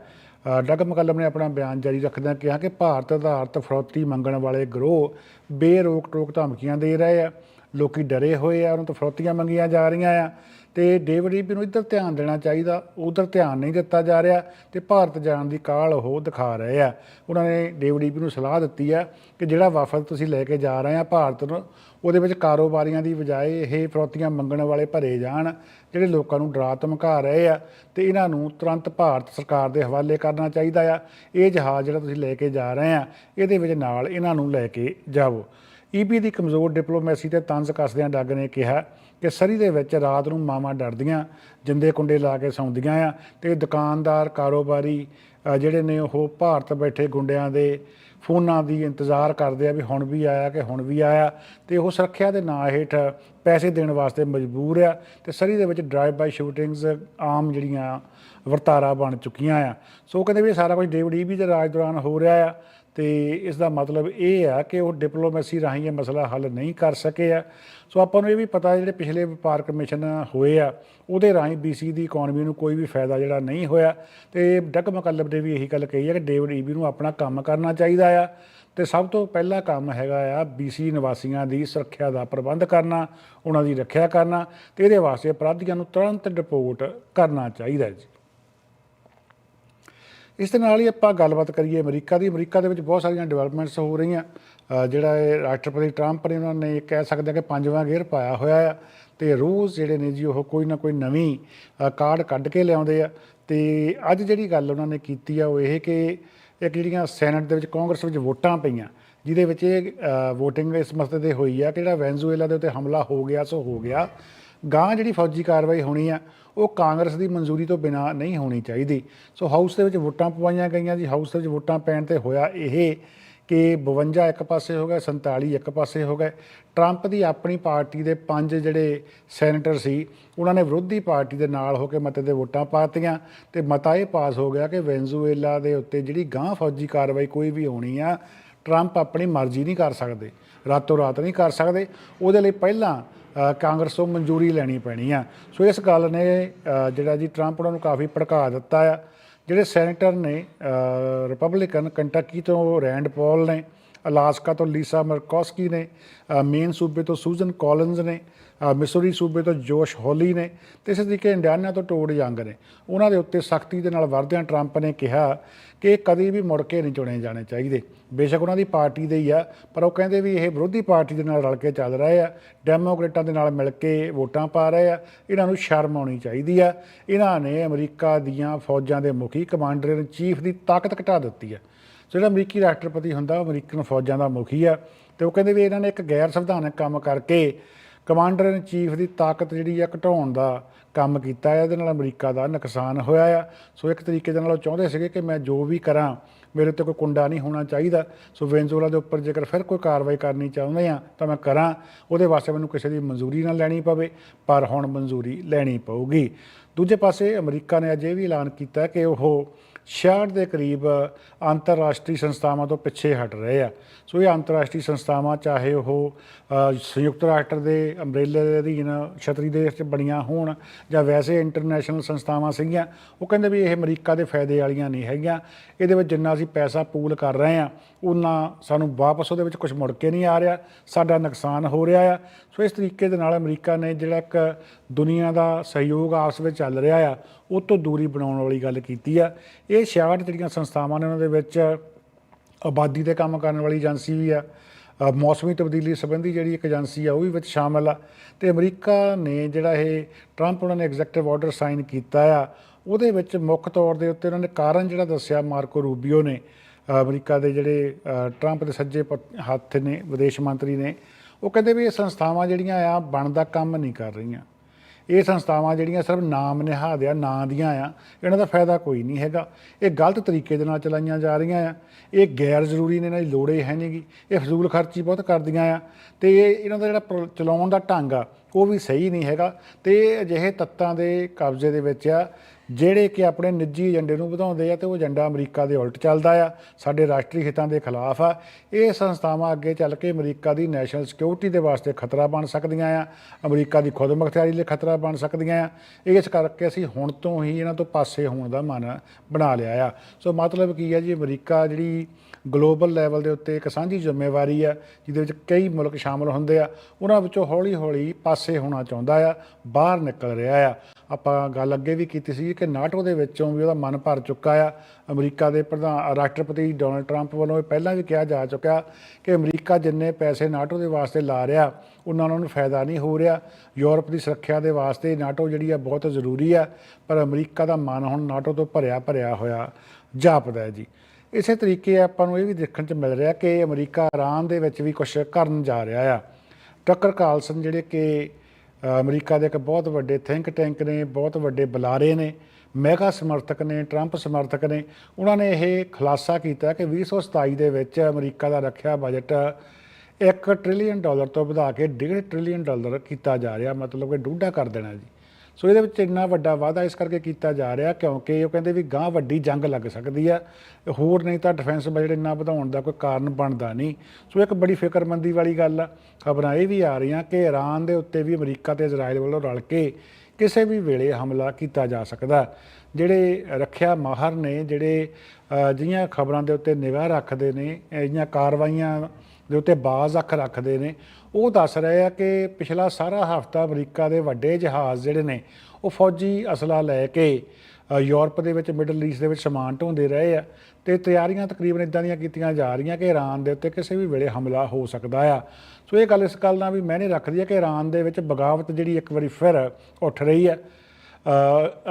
ਅ, ਡਗ ਮਕਲਮ ਨੇ ਆਪਣਾ ਬਿਆਨ ਜਾਰੀ ਰੱਖਦਿਆਂ ਕਿਹਾ ਕਿ ਭਾਰਤ ਆਧਾਰਿਤ ਫਰੌਤੀ ਮੰਗਣ ਵਾਲੇ ਗਰੋਹ ਬੇਰੋਕ ਟੋਕ ਧਮਕੀਆਂ ਦੇ ਰਹੇ ਆ। ਲੋਕੀ ਡਰੇ ਹੋਏ ਆ ਉਹਨਾਂ ਤੋਂ ਫਰੌਤੀਆਂ ਮੰਗੀਆਂ ਜਾ ਰਹੀਆਂ ਆ। ਤੇ ਡੇਵਿਡ ਈਬੀ ਨੂੰ ਇੱਧਰ ਧਿਆਨ ਦੇਣਾ ਚਾਹੀਦਾ, ਉਧਰ ਧਿਆਨ ਨਹੀਂ ਦਿੱਤਾ ਜਾ ਰਿਹਾ ਤੇ ਭਾਰਤ ਜਾਣ ਦੀ ਕਾਲ ਉਹ ਦਿਖਾ ਰਹੇ ਆ। ਉਹਨਾਂ ਨੇ ਡੇਵਿਡ ਈਬੀ ਨੂੰ ਸਲਾਹ ਦਿੱਤੀ ਆ ਕਿ ਜਿਹੜਾ ਵਫਦ ਤੁਸੀਂ ਲੈ ਕੇ ਜਾ ਰਹੇ ਆ ਭਾਰਤ ਨੂੰ, ਉਹਦੇ ਵਿੱਚ ਕਾਰੋਬਾਰੀਆਂ ਦੀ ਬਜਾਏ ਇਹ ਫਰੌਤੀਆਂ ਮੰਗਣ ਵਾਲੇ ਭਰੇ ਜਾਣ, ਜਿਹੜੇ ਲੋਕਾਂ ਨੂੰ ਡਰਾ ਧਮਕਾ ਰਹੇ ਆ ਤੇ ਇਹਨਾਂ ਨੂੰ ਤੁਰੰਤ ਭਾਰਤ ਸਰਕਾਰ ਦੇ ਹਵਾਲੇ ਕਰਨਾ ਚਾਹੀਦਾ ਆ। ਇਹ ਜਹਾਜ਼ ਜਿਹੜਾ ਤੁਸੀਂ ਲੈ ਕੇ ਜਾ ਰਹੇ ਆ, ਇਹਦੇ ਵਿੱਚ ਨਾਲ ਇਹਨਾਂ ਨੂੰ ਲੈ ਕੇ ਜਾਵੋ। ਈਬੀ ਦੀ ਕਮਜ਼ੋਰ ਡਿਪਲੋਮੈਸੀ ਤੇ ਤੰਜ਼ ਕੱਸਦਿਆਂ ਡੱਗ ਨੇ ਕਿਹਾ ਕਿ ਸਰੀ ਦੇ ਵਿੱਚ ਰਾਤ ਨੂੰ ਮਾਵਾਂ ਡਰਦੀਆਂ, ਜਿੰਦੇ ਕੁੰਡੇ ਲਾ ਕੇ ਸੌਂਦੀਆਂ ਆ ਤੇ ਦੁਕਾਨਦਾਰ, ਕਾਰੋਬਾਰੀ ਜਿਹੜੇ ਨੇ ਉਹ ਭਾਰਤ ਬੈਠੇ ਗੁੰਡਿਆਂ ਦੇ ਫੋਨਾਂ ਦੀ ਇੰਤਜ਼ਾਰ ਕਰਦੇ ਆ ਵੀ ਹੁਣ ਵੀ ਆਇਆ ਕਿ ਹੁਣ ਵੀ ਆਇਆ ਤੇ ਉਹ ਸੁਰੱਖਿਆ ਦੇ ਨਾਂ ਹੇਠ ਪੈਸੇ ਦੇਣ ਵਾਸਤੇ ਮਜਬੂਰ ਆ ਤੇ ਸਰੀ ਦੇ ਵਿੱਚ ਡਰਾਈਵ ਬਾਈ ਸ਼ੂਟਿੰਗਸ ਆਮ ਜਿਹੜੀਆਂ ਵਰਤਾਰਾ ਬਣ ਚੁੱਕੀਆਂ ਆ। ਸੋ ਕਹਿੰਦੇ ਵੀ ਸਾਰਾ ਕੁਝ ਡੇਵਿਡ ਈਬੀ ਦੇ ਰਾਜ ਦੌਰਾਨ ਹੋ ਰਿਹਾ ਆ ਤੇ ਇਸ ਦਾ ਮਤਲਬ ਇਹ ਆ ਕਿ ਉਹ ਡਿਪਲੋਮੈਸੀ ਰਾਹੀਂ ਇਹ ਮਸਲਾ ਹੱਲ ਨਹੀਂ ਕਰ ਸਕੇ ਆ। ਸੋ ਆਪਾਂ ਨੂੰ ਇਹ ਵੀ ਪਤਾ ਜਿਹੜੇ ਪਿਛਲੇ ਵਪਾਰ ਕਮਿਸ਼ਨ ਹੋਏ ਆ, ਉਹਦੇ ਰਾਹੀਂ BC ਦੀ ਇਕਨੋਮੀ ਨੂੰ ਕੋਈ ਵੀ ਫਾਇਦਾ ਜਿਹੜਾ ਨਹੀਂ ਹੋਇਆ। ਤੇ ਡੱਗ ਮਕਲਬ ਨੇ ਵੀ ਇਹੀ ਗੱਲ ਕਹੀ ਹੈ ਕਿ ਡੇਵਿਡ ਈਬੀ ਨੂੰ ਆਪਣਾ ਕੰਮ ਕਰਨਾ ਚਾਹੀਦਾ ਆ। ਤੇ ਸਭ ਤੋਂ ਪਹਿਲਾ ਕੰਮ ਹੈਗਾ ਆ BC ਨਿਵਾਸੀਆਂ ਦੀ ਸੁਰੱਖਿਆ ਦਾ ਪ੍ਰਬੰਧ ਕਰਨਾ, ਉਹਨਾਂ ਦੀ ਰੱਖਿਆ ਕਰਨਾ ਤੇ ਇਹਦੇ ਵਾਸਤੇ ਅਪਰਾਧੀਆਂ ਨੂੰ ਤੁਰੰਤ ਰਿਪੋਰਟ ਕਰਨਾ ਚਾਹੀਦਾ ਜੀ। ਇਸ ਦੇ ਨਾਲ ਹੀ ਆਪਾਂ ਗੱਲਬਾਤ ਕਰੀਏ ਅਮਰੀਕਾ ਦੀ। ਅਮਰੀਕਾ ਦੇ ਵਿੱਚ ਬਹੁਤ ਸਾਰੀਆਂ ਡਿਵੈਲਪਮੈਂਟਸ ਹੋ ਰਹੀਆਂ। ਜਿਹੜਾ ਇਹ ਰਾਸ਼ਟਰਪਤੀ ਟਰੰਪ ਨੇ ਉਹਨਾਂ ਨੇ ਕਹਿ ਸਕਦੇ ਆ ਕਿ ਪੰਜਵਾਂ ਗੇਅਰ ਪਾਇਆ ਹੋਇਆ ਆ। ਤੇ ਰੋਜ਼ ਜਿਹੜੇ ਨੇ ਜੀ, ਉਹ ਕੋਈ ਨਾ ਕੋਈ ਨਵੀਂ ਕਾਰਡ ਕੱਢ ਕੇ ਲਿਆਉਂਦੇ ਆ। ਤੇ ਅੱਜ ਜਿਹੜੀ ਗੱਲ ਉਹਨਾਂ ਨੇ ਕੀਤੀ ਆ, ਉਹ ਇਹ ਕਿ ਇੱਕ ਜਿਹੜੀਆਂ ਸੈਨੇਟ ਦੇ ਵਿੱਚ, ਕਾਂਗਰਸ ਵਿੱਚ ਵੋਟਾਂ ਪਈਆਂ, ਜਿਹਦੇ ਵਿੱਚ ਇਹ VOTING ਇਸ ਮਸਲੇ ਤੇ ਹੋਈ ਆ ਕਿ ਜਿਹੜਾ ਵੈਨਜ਼ੂਏਲਾ ਦੇ ਉੱਤੇ ਹਮਲਾ ਹੋ ਗਿਆ, ਸੋ ਹੋ ਗਿਆ। ਗਾਂ ਜਿਹੜੀ ਫੌਜੀ ਕਾਰਵਾਈ ਹੋਣੀ ਆ, ਉਹ ਕਾਂਗਰਸ ਦੀ ਮਨਜ਼ੂਰੀ ਤੋਂ ਬਿਨਾ ਨਹੀਂ ਹੋਣੀ ਚਾਹੀਦੀ। ਸੋ ਹਾਊਸ ਦੇ ਵਿੱਚ ਵੋਟਾਂ ਪਵਾਈਆਂ ਗਈਆਂ ਜੀ, ਹਾਊਸ ਦੇ ਵਿੱਚ ਵੋਟਾਂ ਪੈਣ ਤੇ ਹੋਇਆ ਇਹ ਕਿ 52 ਇੱਕ ਪਾਸੇ ਹੋ ਗਏ 47 ਇੱਕ ਪਾਸੇ ਹੋ ਗਏ। ਟਰੰਪ ਦੀ ਆਪਣੀ ਪਾਰਟੀ ਦੇ ਪੰਜ ਜਿਹੜੇ ਸੈਨੇਟਰ ਸੀ, ਉਹਨਾਂ ਨੇ ਵਿਰੋਧੀ ਪਾਰਟੀ ਦੇ ਨਾਲ ਹੋ ਕੇ ਮਤੇ ਦੇ ਵੋਟਾਂ ਪਾਤੀਆਂ ਤੇ ਮਤਾ ਇਹ ਪਾਸ ਹੋ ਗਿਆ ਕਿ ਵੈਨਜ਼ੂਏਲਾ ਦੇ ਉੱਤੇ ਜਿਹੜੀ ਗਾਂ ਫੌਜੀ ਕਾਰਵਾਈ ਕੋਈ ਵੀ ਹੋਣੀ ਆ, ਟਰੰਪ ਆਪਣੀ ਮਰਜ਼ੀ ਨਹੀਂ ਕਰ ਸਕਦੇ, ਰਾਤੋਂ ਰਾਤ ਨਹੀਂ ਕਰ ਸਕਦੇ। ਉਹਦੇ ਲਈ ਪਹਿਲਾਂ ਕਾਂਗਰਸ ਤੋਂ ਮਨਜ਼ੂਰੀ ਲੈਣੀ ਪੈਣੀ ਆ। ਸੋ ਇਸ ਗੱਲ ਨੇ ਜਿਹੜਾ ਜੀ ਟਰੰਪ ਉਹਨਾਂ ਨੂੰ ਕਾਫੀ ਭੜਕਾ ਦਿੱਤਾ ਆ। ਜਿਹੜੇ ਸੈਨੇਟਰ ਨੇ ਰਿਪਬਲਿਕਨ, ਕੰਟਕੀ ਤੋਂ ਰੈਂਡ ਪੌਲ ਨੇ ਅਲਾਸਕਾ ਤੋਂ ਲੀਸਾ ਮਰਕੋਸਕੀ ਨੇ ਮੇਨ ਸੂਬੇ ਤੋਂ ਸੂਜ਼ਨ ਕਾਲਿਨਜ਼ ਨੇ ਅ, ਮਿਸੂਰੀ ਸੂਬੇ ਤੋਂ ਜੋਸ਼ ਹੋਲੀ ਨੇ ਤੇ ਇਸੇ ਤਰੀਕੇ ਇੰਡੀਆਨਾ ਤੋਂ ਟੋਡ ਯੰਗ ਨੇ। ਉਹਨਾਂ ਦੇ ਉੱਤੇ ਸਖਤੀ ਦੇ ਨਾਲ ਵਰਦਿਆਂ ਟਰੰਪ ਨੇ ਕਿਹਾ ਕਿ ਇਹ ਕਦੀ ਵੀ ਮੁੜ ਕੇ ਨਹੀਂ ਚੁਣੇ ਜਾਣੇ ਚਾਹੀਦੇ। ਬੇਸ਼ੱਕ ਉਹਨਾਂ ਦੀ ਪਾਰਟੀ ਦੇ ਹੀ ਆ ਪਰ ਉਹ ਕਹਿੰਦੇ ਵੀ ਇਹ ਵਿਰੋਧੀ ਪਾਰਟੀ ਦੇ ਨਾਲ ਰਲ ਕੇ ਚੱਲ ਰਹੇ ਆ ਡੈਮੋਕ੍ਰੇਟਾਂ ਦੇ ਨਾਲ ਮਿਲ ਕੇ ਵੋਟਾਂ ਪਾ ਰਹੇ ਆ ਇਹਨਾਂ ਨੂੰ ਸ਼ਰਮ ਆਉਣੀ ਚਾਹੀਦੀ ਆ। ਇਹਨਾਂ ਨੇ ਅਮਰੀਕਾ ਦੀਆਂ ਫੌਜਾਂ ਦੇ ਮੁਖੀ ਕਮਾਂਡਰ ਇਨ ਚੀਫ ਦੀ ਤਾਕਤ ਘਟਾ ਦਿੱਤੀ ਆ। ਜਿਹੜਾ ਅਮਰੀਕੀ ਰਾਸ਼ਟਰਪਤੀ ਹੁੰਦਾ, ਉਹ ਅਮਰੀਕਨ ਫੌਜਾਂ ਦਾ ਮੁਖੀ ਆ ਤੇ ਉਹ ਕਹਿੰਦੇ ਵੀ ਇਹਨਾਂ ਨੇ ਇੱਕ ਗੈਰ ਸੰਵਿਧਾਨਕ ਕੰਮ ਕਰਕੇ ਕਮਾਂਡਰ ਇਨ ਚੀਫ ਦੀ ਤਾਕਤ ਜਿਹੜੀ ਆ ਘਟਾਉਣ ਦਾ ਕੰਮ ਕੀਤਾ ਹੈ ਇਹਦੇ ਨਾਲ ਅਮਰੀਕਾ ਦਾ ਨੁਕਸਾਨ ਹੋਇਆ ਆ। ਸੋ ਇੱਕ ਤਰੀਕੇ ਦੇ ਨਾਲ ਉਹ ਚਾਹੁੰਦੇ ਸੀਗੇ ਕਿ ਮੈਂ ਜੋ ਵੀ ਕਰਾਂ, ਮੇਰੇ ਉੱਤੇ ਕੋਈ ਕੁੰਡਾ ਨਹੀਂ ਹੋਣਾ ਚਾਹੀਦਾ। ਸੋ ਵੈਨਜ਼ੂਲਾ ਦੇ ਉੱਪਰ ਜੇਕਰ ਫਿਰ ਕੋਈ ਕਾਰਵਾਈ ਕਰਨੀ ਚਾਹੁੰਦੇ ਆ, ਤਾਂ ਮੈਂ ਕਰਾਂ। ਉਹਦੇ ਵਾਸਤੇ ਮੈਨੂੰ ਕਿਸੇ ਦੀ ਮਨਜ਼ੂਰੀ ਨਾ ਲੈਣੀ ਪਵੇ, ਪਰ ਹੁਣ ਮਨਜ਼ੂਰੀ ਲੈਣੀ ਪਊਗੀ। ਦੂਜੇ ਪਾਸੇ ਅਮਰੀਕਾ ਨੇ ਅੱਜ ਇਹ ਵੀ ਐਲਾਨ ਕੀਤਾ ਕਿ ਉਹ 66 ਦੇ ਕਰੀਬ ਅੰਤਰਰਾਸ਼ਟਰੀ ਸੰਸਥਾਵਾਂ ਤੋਂ ਪਿੱਛੇ ਹਟ ਰਹੇ ਆ। ਸੋ ਇਹ ਅੰਤਰਰਾਸ਼ਟਰੀ ਸੰਸਥਾਵਾਂ ਚਾਹੇ ਉਹ ਸੰਯੁਕਤ ਰਾਸ਼ਟਰ ਦੇ ਅੰਬ੍ਰੇਲੇ ਦੇ ਅਧੀਨ ਛਤਰੀ ਦੇ ਵਿੱਚ ਬਣੀਆਂ ਹੋਣ ਜਾਂ ਵੈਸੇ ਇੰਟਰਨੈਸ਼ਨਲ ਸੰਸਥਾਵਾਂ ਸੀਗੀਆਂ, ਉਹ ਕਹਿੰਦੇ ਵੀ ਇਹ ਅਮਰੀਕਾ ਦੇ ਫਾਇਦੇ ਵਾਲੀਆਂ ਨਹੀਂ ਹੈਗੀਆਂ। ਇਹਦੇ ਵਿੱਚ ਜਿੰਨਾ ਅਸੀਂ ਪੈਸਾ ਪੂਲ ਕਰ ਰਹੇ ਆ ਉਹਨਾਂ ਸਾਨੂੰ ਵਾਪਸ ਉਹਦੇ ਵਿੱਚ ਕੁਝ ਮੁੜ ਕੇ ਨਹੀਂ ਆ ਰਿਹਾ, ਸਾਡਾ ਨੁਕਸਾਨ ਹੋ ਰਿਹਾ ਆ। ਸੋ ਇਸ ਤਰੀਕੇ ਦੇ ਨਾਲ ਅਮਰੀਕਾ ਨੇ ਜਿਹੜਾ ਇੱਕ ਦੁਨੀਆ ਦਾ ਸਹਿਯੋਗ ਆਪਸ ਵਿੱਚ ਚੱਲ ਰਿਹਾ ਆ, ਉਹ ਤੋਂ ਦੂਰੀ ਬਣਾਉਣ ਵਾਲੀ ਗੱਲ ਕੀਤੀ ਆ। ਇਹ 66 ਜਿਹੜੀਆਂ ਸੰਸਥਾਵਾਂ ਨੇ, ਉਹਨਾਂ ਦੇ ਵਿੱਚ ਆਬਾਦੀ ਤੇ ਕੰਮ ਕਰਨ ਵਾਲੀ ਏਜੰਸੀ ਵੀ ਆ ਮੌਸਮੀ ਤਬਦੀਲੀ ਸੰਬੰਧੀ ਜਿਹੜੀ ਇੱਕ ਏਜੰਸੀ ਆ ਉਹ ਵੀ ਵਿੱਚ ਸ਼ਾਮਲ ਆ। ਤੇ ਅਮਰੀਕਾ ਨੇ ਜਿਹੜਾ ਇਹ ਟਰੰਪ ਉਹਨਾਂ ਨੇ ਐਗਜ਼ੈਕਟਿਵ ਆਰਡਰ ਸਾਈਨ ਕੀਤਾ ਆ, ਉਹਦੇ ਵਿੱਚ ਮੁੱਖ ਤੌਰ ਦੇ ਉੱਤੇ ਉਹਨਾਂ ਨੇ ਕਾਰਨ ਜਿਹੜਾ ਦੱਸਿਆ ਮਾਰਕੋ ਰੂਬੀਓ ਨੇ। ਅਮਰੀਕਾ ਦੇ ਜਿਹੜੇ ਟਰੰਪ ਦੇ ਸੱਜੇ ਪ- ਹੱਥ ਨੇ, ਵਿਦੇਸ਼ ਮੰਤਰੀ ਨੇ, ਉਹ ਕਹਿੰਦੇ ਵੀ ਇਹ ਸੰਸਥਾਵਾਂ ਜਿਹੜੀਆਂ ਆ, ਬਣਦਾ ਕੰਮ ਨਹੀਂ ਕਰ ਰਹੀਆਂ। ਇਹ ਸੰਸਥਾਵਾਂ ਜਿਹੜੀਆਂ ਸਿਰਫ ਨਾਮ ਨਿਹਾਦ ਆ ਨਾਂ ਦੀਆਂ ਆ, ਇਹਨਾਂ ਦਾ ਫਾਇਦਾ ਕੋਈ ਨਹੀਂ ਹੈਗਾ। ਇਹ ਗਲਤ ਤਰੀਕੇ ਦੇ ਨਾਲ ਚਲਾਈਆਂ ਜਾ ਰਹੀਆਂ ਆ। ਇਹ ਗੈਰ ਜ਼ਰੂਰੀ ਨੇ, ਇਹਨਾਂ ਦੀ ਲੋੜ ਹੀ ਹੈ ਨਹੀਂਗੀ ਇਹ ਫਜ਼ੂਲ ਖਰਚੀ ਬਹੁਤ ਕਰਦੀਆਂ ਆ। ਤੇ ਇਹ, ਇਹਨਾਂ ਦਾ ਜਿਹੜਾ ਪ੍ਰ- ਚਲਾਉਣ ਦਾ ਢੰਗ ਆ, ਉਹ ਵੀ ਸਹੀ ਨਹੀਂ ਹੈਗਾ। ਤੇ ਇਹ ਅਜਿਹੇ ਤੱਤਾਂ ਦੇ ਕਬਜ਼ੇ ਦੇ ਵਿੱਚ ਆ ਜਿਹੜੇ ਕਿ ਆਪਣੇ ਨਿੱਜੀ ਏਜੰਡੇ ਨੂੰ ਵਧਾਉਂਦੇ ਆ ਤੇ ਉਹ ਏਜੰਡਾ ਅਮਰੀਕਾ ਦੇ ਉਲਟ ਚੱਲਦਾ ਆ, ਸਾਡੇ ਰਾਸ਼ਟਰੀ ਹਿੱਤਾਂ ਦੇ ਖਿਲਾਫ ਆ। ਇਹ ਸੰਸਥਾਵਾਂ ਅੱਗੇ ਚੱਲ ਕੇ ਅਮਰੀਕਾ ਦੀ ਨੈਸ਼ਨਲ ਸਿਕਿਉਰਿਟੀ ਦੇ ਵਾਸਤੇ ਖਤਰਾ ਬਣ ਸਕਦੀਆਂ ਆ, ਅਮਰੀਕਾ ਦੀ ਖੁਦਮੁਖਤਿਆਰੀ ਲਈ ਖਤਰਾ ਬਣ ਸਕਦੀਆਂ ਆ। ਇਸ ਕਰਕੇ ਅਸੀਂ ਹੁਣ ਤੋਂ ਹੀ ਇਹਨਾਂ ਤੋਂ ਪਾਸੇ ਹੋਣ ਦਾ ਮਨ ਬਣਾ ਲਿਆ ਆ। ਸੋ ਮਤਲਬ ਕੀ ਹੈ ਜੀ, ਅਮਰੀਕਾ ਜਿਹੜੀ ਗਲੋਬਲ ਲੈਵਲ ਦੇ ਉੱਤੇ ਇੱਕ ਸਾਂਝੀ ਜ਼ਿੰਮੇਵਾਰੀ ਆ, ਜਿਹਦੇ ਵਿੱਚ ਕਈ ਮੁਲਕ ਸ਼ਾਮਲ ਹੁੰਦੇ ਆ। ਉਹਨਾਂ ਵਿੱਚੋਂ ਹੌਲੀ-ਹੌਲੀ ਪਾਸੇ ਹੋਣਾ ਚਾਹੁੰਦਾ ਆ, ਬਾਹਰ ਨਿਕਲ ਰਿਹਾ ਆ। ਆਪਾਂ ਗੱਲ ਅੱਗੇ ਵੀ ਕੀਤੀ ਸੀ ਕਿ ਨਾਟੋ ਦੇ ਵਿੱਚੋਂ ਵੀ ਉਹਦਾ ਮਨ ਭਰ ਚੁੱਕਾ ਆ। ਅਮਰੀਕਾ ਦੇ ਪ੍ਰਧਾਨ ਰਾਸ਼ਟਰਪਤੀ ਡੋਨਲਡ ਟਰੰਪ ਵੱਲੋਂ ਇਹ ਪਹਿਲਾਂ ਵੀ ਕਿਹਾ ਜਾ ਚੁੱਕਾ ਕਿ ਅਮਰੀਕਾ ਜਿੰਨੇ ਪੈਸੇ ਨਾਟੋ ਦੇ ਵਾਸਤੇ ਲਾ ਰਿਹਾ, ਉਹਨਾਂ ਨੂੰ ਫਾਇਦਾ ਨਹੀਂ ਹੋ ਰਿਹਾ। ਯੂਰਪ ਦੀ ਸੁਰੱਖਿਆ ਦੇ ਵਾਸਤੇ ਨਾਟੋ ਜਿਹੜੀ ਆ ਬਹੁਤ ਜ਼ਰੂਰੀ ਆ, ਪਰ ਅਮਰੀਕਾ ਦਾ ਮਨ ਹੁਣ ਨਾਟੋ ਤੋਂ ਭਰਿਆ ਭਰਿਆ ਹੋਇਆ ਜਾਪਦਾ ਹੈ ਜੀ। ਇਸੇ ਤਰੀਕੇ ਆਪਾਂ ਨੂੰ ਇਹ ਵੀ ਦੇਖਣ ਚ ਮਿਲ ਰਿਹਾ ਕਿ ਅਮਰੀਕਾ ਇਰਾਨ ਦੇ ਵਿੱਚ ਵੀ ਕੁਝ ਕਰਨ ਜਾ ਰਿਹਾ ਆ। ਟੱਕਰ ਕਾਲਸਨ ਜਿਹੜੇ ਕਿ ਅਮਰੀਕਾ ਦੇ ਇੱਕ ਬਹੁਤ ਵੱਡੇ ਥਿੰਕ ਟੈਂਕ ਨੇ, ਬਹੁਤ ਵੱਡੇ ਬੁਲਾਰੇ ਨੇ ਮੈਗਾ ਸਮਰਥਕ ਨੇ, ਟਰੰਪ ਸਮਰਥਕ ਨੇ, ਉਹਨਾਂ ਨੇ ਇਹ ਖੁਲਾਸਾ ਕੀਤਾ ਕਿ 2027 ਦੇ ਵਿੱਚ ਅਮਰੀਕਾ ਦਾ ਰੱਖਿਆ ਬਜਟ 1 ਟ੍ਰਿਲੀਅਨ ਡਾਲਰ ਤੋਂ ਵਧਾ ਕੇ 1.5 ਟ੍ਰਿਲੀਅਨ ਡਾਲਰ ਕੀਤਾ ਜਾ ਰਿਹਾ, ਮਤਲਬ ਕਿ ਡੂਢਾ ਕਰ ਦੇਣਾ ਜੀ। ਸੋ ਇਹਦੇ ਵਿੱਚ ਇੰਨਾ ਵੱਡਾ ਵਾਅਦਾ ਇਸ ਕਰਕੇ ਕੀਤਾ ਜਾ ਰਿਹਾ ਕਿਉਂਕਿ ਉਹ ਕਹਿੰਦੇ ਵੀ ਗਾਂ ਵੱਡੀ ਜੰਗ ਲੱਗ ਸਕਦੀ ਆ ਹੋਰ ਨਹੀਂ ਤਾਂ ਡਿਫੈਂਸ ਬਜਟ ਇੰਨਾ ਵਧਾਉਣ ਦਾ ਕੋਈ ਕਾਰਨ ਬਣਦਾ ਨਹੀਂ। ਸੋ ਇੱਕ ਬੜੀ ਫਿਕਰਮੰਦੀ ਵਾਲੀ ਗੱਲ ਆ। ਖਬਰਾਂ ਇਹ ਵੀ ਆ ਰਹੀਆਂ ਕਿ ਈਰਾਨ ਦੇ ਉੱਤੇ ਵੀ ਅਮਰੀਕਾ ਤੇ ਇਜ਼ਰਾਈਲ ਵੱਲੋਂ ਰਲ ਕੇ ਕਿਸੇ ਵੀ ਵੇਲੇ ਹਮਲਾ ਕੀਤਾ ਜਾ ਸਕਦਾ। ਜਿਹੜੇ ਰੱਖਿਆ ਮਾਹਰ ਨੇ ਜਿਹੜੇ ਅ, ਜਿਹੀਆਂ ਖਬਰਾਂ ਦੇ ਉੱਤੇ ਨਿਗਾਹ ਰੱਖਦੇ ਨੇ ਇਹੀਆਂ ਕਾਰਵਾਈਆਂ ਦੇ ਉੱਤੇ ਬਾਜ਼ ਅੱਖ ਰੱਖਦੇ ਨੇ ਉਹ ਦੱਸ ਰਹੇ ਆ ਕਿ ਪਿਛਲਾ ਸਾਰਾ ਹਫਤਾ ਅਮਰੀਕਾ ਦੇ ਵੱਡੇ ਜਹਾਜ਼ ਜਿਹੜੇ ਨੇ, ਉਹ ਫੌਜੀ ਅਸਲਾ ਲੈ ਕੇ ਯੂਰਪ ਦੇ ਵਿੱਚ, ਮਿਡਲ ਈਸਟ ਦੇ ਵਿੱਚ ਸਮਾਨ ਢੋਂਦੇ ਰਹੇ ਆ ਤੇ ਤਿਆਰੀਆਂ ਤਕਰੀਬਨ ਇਦਾਂ ਦੀਆਂ ਕੀਤੀਆਂ ਜਾ ਰਹੀਆਂ ਕਿ ਈਰਾਨ ਦੇ ਉੱਤੇ ਕਿਸੇ ਵੀ ਵੇਲੇ ਹਮਲਾ ਹੋ ਸਕਦਾ ਆ। ਸੋ ਇਹ ਗੱਲ ਇਸ ਗੱਲ ਨਾਲ ਵੀ ਮੈਨੇ ਰੱਖਦੀ ਹੈ ਕਿ ਈਰਾਨ ਦੇ ਵਿੱਚ ਬਗਾਵਤ ਜਿਹੜੀ ਇੱਕ ਵਾਰੀ ਫਿਰ ਉੱਠ ਰਹੀ ਆ।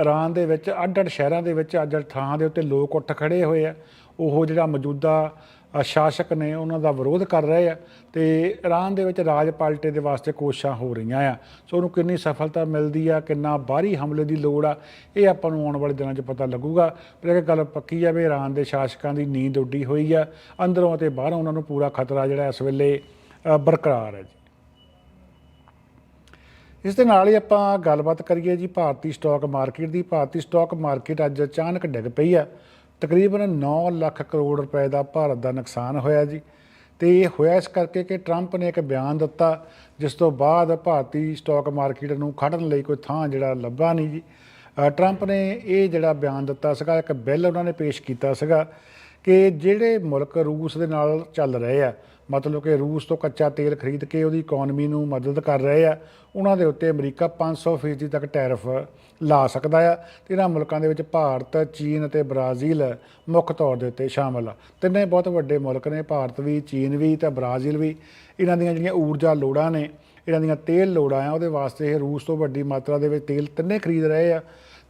ਈਰਾਨ ਦੇ ਵਿੱਚ ਅੱਡ-ਅੱਡ ਸ਼ਹਿਰਾਂ ਦੇ ਵਿੱਚ, ਅੱਡ-ਅੱਡ ਥਾਂ ਦੇ ਉੱਤੇ ਲੋਕ ਉੱਠ ਖੜੇ ਹੋਏ ਆ। ਉਹ ਜਿਹੜਾ ਮੌਜੂਦਾ ਸ਼ਾਸਕ ਨੇ ਉਹਨਾਂ ਦਾ ਵਿਰੋਧ ਕਰ ਰਹੇ ਆ ਤੇ ਈਰਾਨ ਦੇ ਵਿੱਚ ਰਾਜ ਪਾਲਟੇ ਦੇ ਵਾਸਤੇ ਕੋਸ਼ਿਸ਼ਾਂ ਹੋ ਰਹੀਆਂ ਆ। ਸੋ ਉਹਨੂੰ ਕਿੰਨੀ ਸਫਲਤਾ ਮਿਲਦੀ ਆ, ਕਿੰਨਾ ਬਾਹਰੀ ਹਮਲੇ ਦੀ ਲੋੜ ਆ, ਇਹ ਆਪਾਂ ਨੂੰ ਆਉਣ ਵਾਲੇ ਦਿਨਾਂ 'ਚ ਪਤਾ ਲੱਗੂਗਾ। ਪਰ ਇਹ ਗੱਲ ਪੱਕੀ ਆ ਵੀ ਈਰਾਨ ਦੇ ਸ਼ਾਸਕਾਂ ਦੀ ਨੀਂਦ ਉੱਡੀ ਹੋਈ ਆ। ਅੰਦਰੋਂ ਅਤੇ ਬਾਹਰੋਂ ਉਹਨਾਂ ਨੂੰ ਪੂਰਾ ਖਤਰਾ ਜਿਹੜਾ ਇਸ ਵੇਲੇ ਬਰਕਰਾਰ ਹੈ ਜੀ। ਇਸ ਦੇ ਨਾਲ ਹੀ ਆਪਾਂ ਗੱਲਬਾਤ ਕਰੀਏ ਜੀ ਭਾਰਤੀ ਸਟਾਕ ਮਾਰਕੀਟ ਦੀ। ਭਾਰਤੀ ਸਟਾਕ ਮਾਰਕੀਟ ਅੱਜ ਅਚਾਨਕ ਡਿੱਗ ਪਈ ਆ। ਤਕਰੀਬਨ 9 ਲੱਖ ਕਰੋੜ ਰੁਪਏ ਦਾ ਭਾਰਤ ਦਾ ਨੁਕਸਾਨ ਹੋਇਆ ਜੀ। ਤੇ ਇਹ ਹੋਇਆ ਇਸ ਕਰਕੇ ਕਿ ਟਰੰਪ ਨੇ ਇੱਕ ਬਿਆਨ ਦਿੱਤਾ ਜਿਸ ਤੋਂ ਬਾਅਦ ਭਾਰਤੀ ਸਟਾਕ ਮਾਰਕੀਟ ਨੂੰ ਖੜਨ ਲਈ ਕੋਈ ਥਾਂ ਜਿਹੜਾ ਲੱਭਾ ਨਹੀਂ ਜੀ। ਅ, ਟਰੰਪ ਨੇ ਇਹ ਜਿਹੜਾ ਬਿਆਨ ਦਿੱਤਾ ਸੀਗਾ ਇੱਕ ਬਿੱਲ ਉਹਨਾਂ ਨੇ ਪੇਸ਼ ਕੀਤਾ ਸੀਗਾ ਕਿ ਜਿਹੜੇ ਮੁਲਕ ਰੂਸ ਦੇ ਨਾਲ ਚੱਲ ਰਹੇ ਆ ਮਤਲਬ ਕਿ ਰੂਸ ਤੋਂ ਕੱਚਾ ਤੇਲ ਖਰੀਦ ਕੇ ਉਹਦੀ ਇਕਨੋਮੀ ਨੂੰ ਮਦਦ ਕਰ ਰਹੇ ਆ ਉਹਨਾਂ ਦੇ ਉੱਤੇ ਅਮਰੀਕਾ 500% ਤੱਕ ਟੈਰਿਫ ਲਾ ਸਕਦਾ ਆ। ਤੇ ਇਹਨਾਂ ਮੁਲਕਾਂ ਦੇ ਵਿੱਚ ਭਾਰਤ, ਚੀਨ ਅਤੇ ਬ੍ਰਾਜ਼ੀਲ ਮੁੱਖ ਤੌਰ ਦੇ ਉੱਤੇ ਸ਼ਾਮਲ ਆ। ਤਿੰਨੇ ਬਹੁਤ ਵੱਡੇ ਮੁਲਕ ਨੇ, ਭਾਰਤ ਵੀ, ਚੀਨ ਵੀ ਤੇ ਬ੍ਰਾਜ਼ੀਲ ਵੀ। ਇਹਨਾਂ ਦੀਆਂ ਜਿਹੜੀਆਂ ਊਰਜਾ ਲੋੜਾਂ ਨੇ, ਇਹਨਾਂ ਦੀਆਂ ਤੇਲ ਲੋੜਾਂ ਆ, ਉਹਦੇ ਵਾਸਤੇ ਇਹ ਰੂਸ ਤੋਂ ਵੱਡੀ ਮਾਤਰਾ ਦੇ ਵਿੱਚ ਤੇਲ ਤਿੰਨੇ ਖਰੀਦ ਰਹੇ ਆ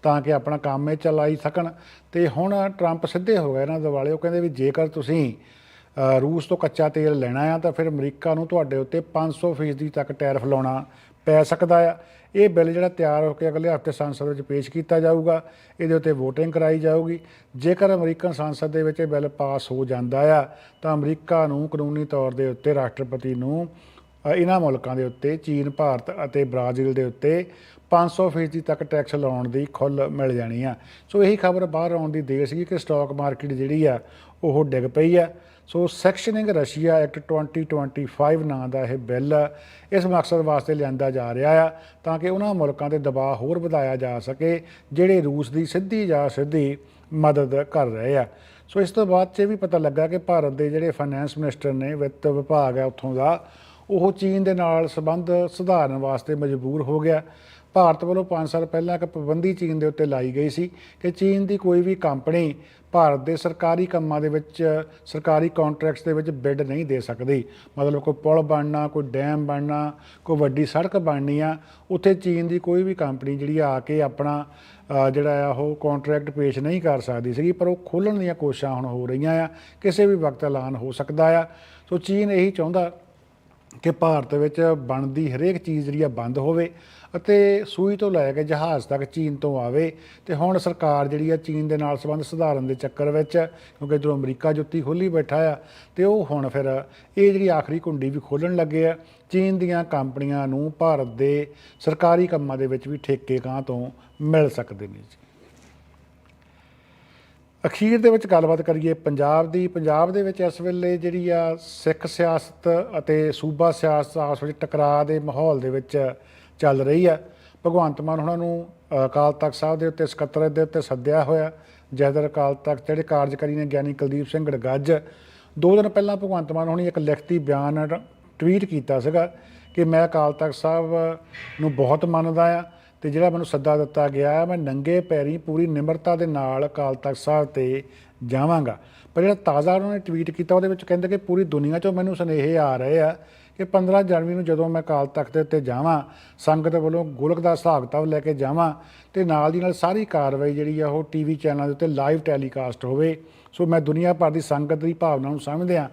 ਤਾਂ ਕਿ ਆਪਣਾ ਕੰਮ ਇਹ ਚਲਾਈ ਸਕਣ। ਤੇ ਹੁਣ ਟਰੰਪ ਸਿੱਧੇ ਹੋ ਗਏ ਇਹਨਾਂ ਦਿਵਾਲੇ ਉਹ ਕਹਿੰਦੇ ਵੀ ਜੇਕਰ ਤੁਸੀਂ ਰੂਸ ਤੋਂ ਕੱਚਾ ਤੇਲ ਲੈਣਾ ਆ ਤਾਂ ਫਿਰ ਅਮਰੀਕਾ ਨੂੰ ਤੁਹਾਡੇ ਉੱਤੇ 500% ਤੱਕ ਟੈਰਿਫ ਲਾਉਣਾ ਪੈ ਸਕਦਾ ਆ। ਇਹ ਬਿੱਲ ਜਿਹੜਾ ਤਿਆਰ ਹੋ ਕੇ ਅਗਲੇ ਹਫ਼ਤੇ ਸੰਸਦ ਵਿੱਚ ਪੇਸ਼ ਕੀਤਾ ਜਾਊਗਾ, ਇਹਦੇ ਉੱਤੇ VOTING ਕਰਾਈ ਜਾਊਗੀ। ਜੇਕਰ ਅਮਰੀਕਨ ਸੰਸਦ ਦੇ ਵਿੱਚ ਇਹ ਬਿੱਲ ਪਾਸ ਹੋ ਜਾਂਦਾ ਆ, ਤਾਂ ਅਮਰੀਕਾ ਨੂੰ ਕਾਨੂੰਨੀ ਤੌਰ ਦੇ ਉੱਤੇ ਰਾਸ਼ਟਰਪਤੀ ਨੂੰ ਇਹਨਾਂ ਮੁਲਕਾਂ ਦੇ ਉੱਤੇ, ਚੀਨ, ਭਾਰਤ ਅਤੇ ਬ੍ਰਾਜ਼ੀਲ ਦੇ ਉੱਤੇ 500 ਫੀਸਦੀ ਤੱਕ ਟੈਕਸ ਲਾਉਣ ਦੀ ਖੁੱਲ ਮਿਲ ਜਾਣੀ ਆ। ਸੋ ਇਹੀ ਖਬਰ ਬਾਹਰ ਆਉਣ ਦੀ ਦੇਰ ਸੀ ਕਿ ਸਟਾਕ ਮਾਰਕੀਟ ਜਿਹੜੀ ਆ, ਉਹ ਡਿੱਗ ਪਈ ਆ। ਸੋ ਸੈਕਸ਼ਨਿੰਗ ਰਸ਼ੀਆ ਐਕਟ 2025 ਨਾਂ ਦਾ ਇਹ ਬਿੱਲ ਇਸ ਮਕਸਦ ਵਾਸਤੇ ਲਿਆਂਦਾ ਜਾ ਰਿਹਾ ਆ ਤਾਂ ਕਿ ਉਹਨਾਂ ਮੁਲਕਾਂ ਤੇ ਦਬਾਅ ਹੋਰ ਵਧਾਇਆ ਜਾ ਸਕੇ, ਜਿਹੜੇ ਰੂਸ ਦੀ ਸਿੱਧੀ ਜਾਂ ਸਿੱਧੀ ਮਦਦ ਕਰ ਰਹੇ ਆ। ਸੋ ਇਸ ਤੋਂ ਬਾਅਦ 'ਚ ਇਹ ਵੀ ਪਤਾ ਲੱਗਾ ਕਿ ਭਾਰਤ ਦੇ ਜਿਹੜੇ ਫਾਈਨੈਂਸ ਮਿਨਿਸਟਰ ਨੇ, ਵਿੱਤ ਵਿਭਾਗ ਹੈ ਉੱਥੋਂ ਦਾ, ਉਹ ਚੀਨ ਦੇ ਨਾਲ ਸੰਬੰਧ ਸੁਧਾਰਨ ਵਾਸਤੇ ਮਜਬੂਰ ਹੋ ਗਿਆ। ਭਾਰਤ ਵੱਲੋਂ 5 ਸਾਲ ਪਹਿਲਾਂ ਇੱਕ ਪਾਬੰਦੀ ਚੀਨ ਦੇ ਉੱਤੇ ਲਾਈ ਗਈ ਸੀ ਕਿ ਚੀਨ ਦੀ ਕੋਈ ਵੀ ਕੰਪਨੀ ਭਾਰਤ ਦੇ ਸਰਕਾਰੀ ਕੰਮਾਂ ਦੇ ਵਿੱਚ, ਸਰਕਾਰੀ ਕੰਟਰੈਕਟਸ ਦੇ ਵਿੱਚ ਬਿੱਡ ਨਹੀਂ ਦੇ ਸਕਦੀ। ਮਤਲਬ ਕੋਈ ਪੁਲ ਬਣਨਾ, ਕੋਈ ਡੈਮ ਬਣਨਾ, ਕੋਈ ਵੱਡੀ ਸੜਕ ਬਣਨੀ ਆ, ਉੱਥੇ ਚੀਨ ਦੀ ਕੋਈ ਵੀ ਕੰਪਨੀ ਜਿਹੜੀ ਆ ਕੇ ਆਪਣਾ ਜਿਹੜਾ ਆ ਉਹ ਕੰਟਰੈਕਟ ਪੇਸ਼ ਨਹੀਂ ਕਰ ਸਕਦੀ ਸੀਗੀ, ਪਰ ਉਹ ਖੋਲਣ ਦੀਆਂ ਕੋਸ਼ਿਸ਼ਾਂ ਹੁਣ ਹੋ ਰਹੀਆਂ ਆ, ਕਿਸੇ ਵੀ ਵਕਤ ਐਲਾਨ ਹੋ ਸਕਦਾ ਆ। ਸੋ ਚੀਨ ਇਹੀ ਚਾਹੁੰਦਾ ਕਿ ਭਾਰਤ ਵਿੱਚ ਬਣਦੀ ਹਰੇਕ ਚੀਜ਼ ਜਿਹੜੀ ਆ ਬੰਦ ਹੋਵੇ ਅਤੇ ਸੂਈ ਤੋਂ ਲੈ ਕੇ ਜਹਾਜ਼ ਤੱਕ ਚੀਨ ਤੋਂ ਆਵੇ ਤੇ ਹੁਣ ਸਰਕਾਰ ਜਿਹੜੀ ਆ ਚੀਨ ਦੇ ਨਾਲ ਸੰਬੰਧ ਸੁਧਾਰਨ ਦੇ ਚੱਕਰ ਵਿੱਚ, ਕਿਉਂਕਿ ਜਦੋਂ ਅਮਰੀਕਾ ਜੁੱਤੀ ਖੋਲੀ ਬੈਠਾ ਆ, ਤੇ ਉਹ ਹੁਣ ਫਿਰ ਇਹ ਜਿਹੜੀ ਆਖਰੀ ਕੁੰਡੀ ਵੀ ਖੋਲਣ ਲੱਗੇ ਆ। ਚੀਨ ਦੀਆਂ ਕੰਪਨੀਆਂ ਨੂੰ ਭਾਰਤ ਦੇ ਸਰਕਾਰੀ ਕੰਮਾਂ ਦੇ ਵਿੱਚ ਵੀ ਠੇਕੇ ਕਾਂ ਤੋਂ ਮਿਲ ਸਕਦੇ ਨੇ ਜੀ। ਅਖੀਰ ਦੇ ਵਿੱਚ ਗੱਲਬਾਤ ਕਰੀਏ ਪੰਜਾਬ ਦੀ। ਪੰਜਾਬ ਦੇ ਵਿੱਚ ਇਸ ਵੇਲੇ ਜਿਹੜੀ ਆ ਸਿੱਖ ਸਿਆਸਤ ਅਤੇ ਸੂਬਾ ਸਿਆਸਤ ਆਪਸ ਵਿੱਚ ਟਕਰਾਅ ਦੇ ਮਾਹੌਲ ਦੇ ਵਿੱਚ ਚੱਲ ਰਹੀ ਆ। ਭਗਵੰਤ ਮਾਨ ਉਹਨਾਂ ਨੂੰ ਅਕਾਲ ਤਖਤ ਸਾਹਿਬ ਦੇ ਉੱਤੇ ਸਕੱਤਰ ਦੇ ਉੱਤੇ ਸੱਦਿਆ ਹੋਇਆ। ਜੈਦਰ ਅਕਾਲ ਤਖਤ ਜਿਹੜੇ ਕਾਰਜਕਾਰੀ ਨੇ ਗਿਆਨੀ ਕੁਲਦੀਪ ਸਿੰਘ ਗੜਗੱਜ ਦੋ ਦਿਨ ਪਹਿਲਾਂ ਭਗਵੰਤ ਮਾਨ ਹੋਣੀ ਇੱਕ ਲਿਖਤੀ ਬਿਆਨ ਟਵੀਟ ਕੀਤਾ ਸੀਗਾ ਕਿ ਮੈਂ ਅਕਾਲ ਤਖਤ ਸਾਹਿਬ ਨੂੰ ਬਹੁਤ ਮੰਨਦਾ ਆ। ਤੇ ਜਿਹੜਾ ਮੈਨੂੰ ਸੱਦਾ ਦਿੱਤਾ ਗਿਆ, ਮੈਂ ਨੰਗੇ ਪੈਰੀ ਪੂਰੀ ਨਿਮਰਤਾ ਦੇ ਨਾਲ ਅਕਾਲ ਤਖਤ ਸਾਹਿਬ ਤੇ ਜਾਵਾਂਗਾ। ਪਰ ਜਿਹੜਾ ਤਾਜ਼ਾ ਉਹਨਾਂ ਨੇ ਟਵੀਟ ਕੀਤਾ, ਉਹਦੇ ਵਿੱਚ ਕਹਿੰਦੇ ਕਿ ਪੂਰੀ ਦੁਨੀਆ 'ਚੋਂ ਮੈਨੂੰ ਸੁਨੇਹੇ ਆ ਰਹੇ ਆ ਕਿ 15 ਜਨਵਰੀ ਨੂੰ ਜਦੋਂ ਮੈਂ ਅਕਾਲ ਤਖਤ ਦੇ ਉੱਤੇ ਜਾਵਾਂ, ਸੰਗਤ ਵੱਲੋਂ ਗੋਲਕ ਦਾ ਹਿਸਾਬ ਕਿਤਾਬ ਲੈ ਕੇ ਜਾਵਾਂ ਤੇ ਨਾਲ ਦੀ ਨਾਲ ਸਾਰੀ ਕਾਰਵਾਈ ਜਿਹੜੀ ਆ ਉਹ ਟੀਵੀ ਚੈਨਲਾਂ ਦੇ ਉੱਤੇ ਲਾਈਵ ਟੈਲੀਕਾਸਟ ਹੋਵੇ। ਸੋ ਮੈਂ ਦੁਨੀਆ ਭਰ ਦੀ ਸੰਗਤ ਦੀ ਭਾਵਨਾ ਨੂੰ ਸਮਝਦਿਆਂ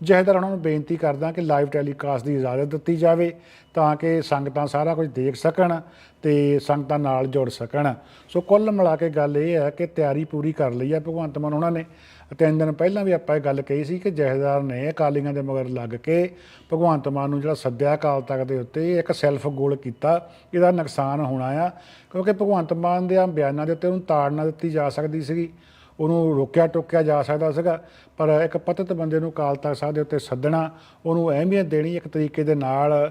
ਜਹਦਰ, ਉਹਨਾਂ ਨੂੰ ਬੇਨਤੀ ਕਰਦਾ ਕਿ ਲਾਈਵ ਟੈਲੀਕਾਸਟ ਦੀ ਇਜਾਜ਼ਤ ਦਿੱਤੀ ਜਾਵੇ ਤਾਂ ਕਿ ਸੰਗਤਾਂ ਸਾਰਾ ਕੁਝ ਦੇਖ ਸਕਣ ਤੇ ਸੰਗਤਾਂ ਨਾਲ ਜੁੜ ਸਕਣ। ਸੋ ਕੁੱਲ ਮਿਲਾ ਕੇ ਗੱਲ ਇਹ ਹੈ ਕਿ ਤਿਆਰੀ ਪੂਰੀ ਕਰ ਲਈ ਹੈ ਭਗਵੰਤ ਮਾਨ ਉਹਨਾਂ ਨੇ। ਤਿੰਨ ਦਿਨ ਪਹਿਲਾਂ ਵੀ ਆਪਾਂ ਇਹ ਗੱਲ ਕਹੀ ਸੀ ਕਿ ਜਹੇਦਾਰ ਨੇ ਅਕਾਲੀਆਂ ਦੇ ਮਗਰ ਲੱਗ ਕੇ ਭਗਵੰਤ ਮਾਨ ਨੂੰ ਜਿਹੜਾ ਸੱਦਿਆ ਅਕਾਲ ਤਖਤ ਦੇ ਉੱਤੇ ਇੱਕ ਸੈਲਫ ਗੋਲ ਕੀਤਾ, ਇਹਦਾ ਨੁਕਸਾਨ ਹੋਣਾ ਆ, ਕਿਉਂਕਿ ਭਗਵੰਤ ਮਾਨ ਦੇ ਆ ਬਿਆਨਾਂ ਦੇ ਉੱਤੇ ਉਹਨੂੰ ਤਾੜਨਾ ਦਿੱਤੀ ਜਾ ਸਕਦੀ ਸੀਗੀ। ਉਹਨੂੰ ਰੋਕਿਆ ਟੋਕਿਆ ਜਾ ਸਕਦਾ ਸੀਗਾ, ਪਰ ਇੱਕ ਪਤਿਤ ਬੰਦੇ ਨੂੰ ਅਕਾਲ ਤਖਤ ਸਾਹਿਬ ਦੇ ਉੱਤੇ ਸੱਦਣਾ, ਉਹਨੂੰ ਅਹਿਮੀਅਤ ਦੇਣੀ ਇੱਕ ਤਰੀਕੇ ਦੇ ਨਾਲ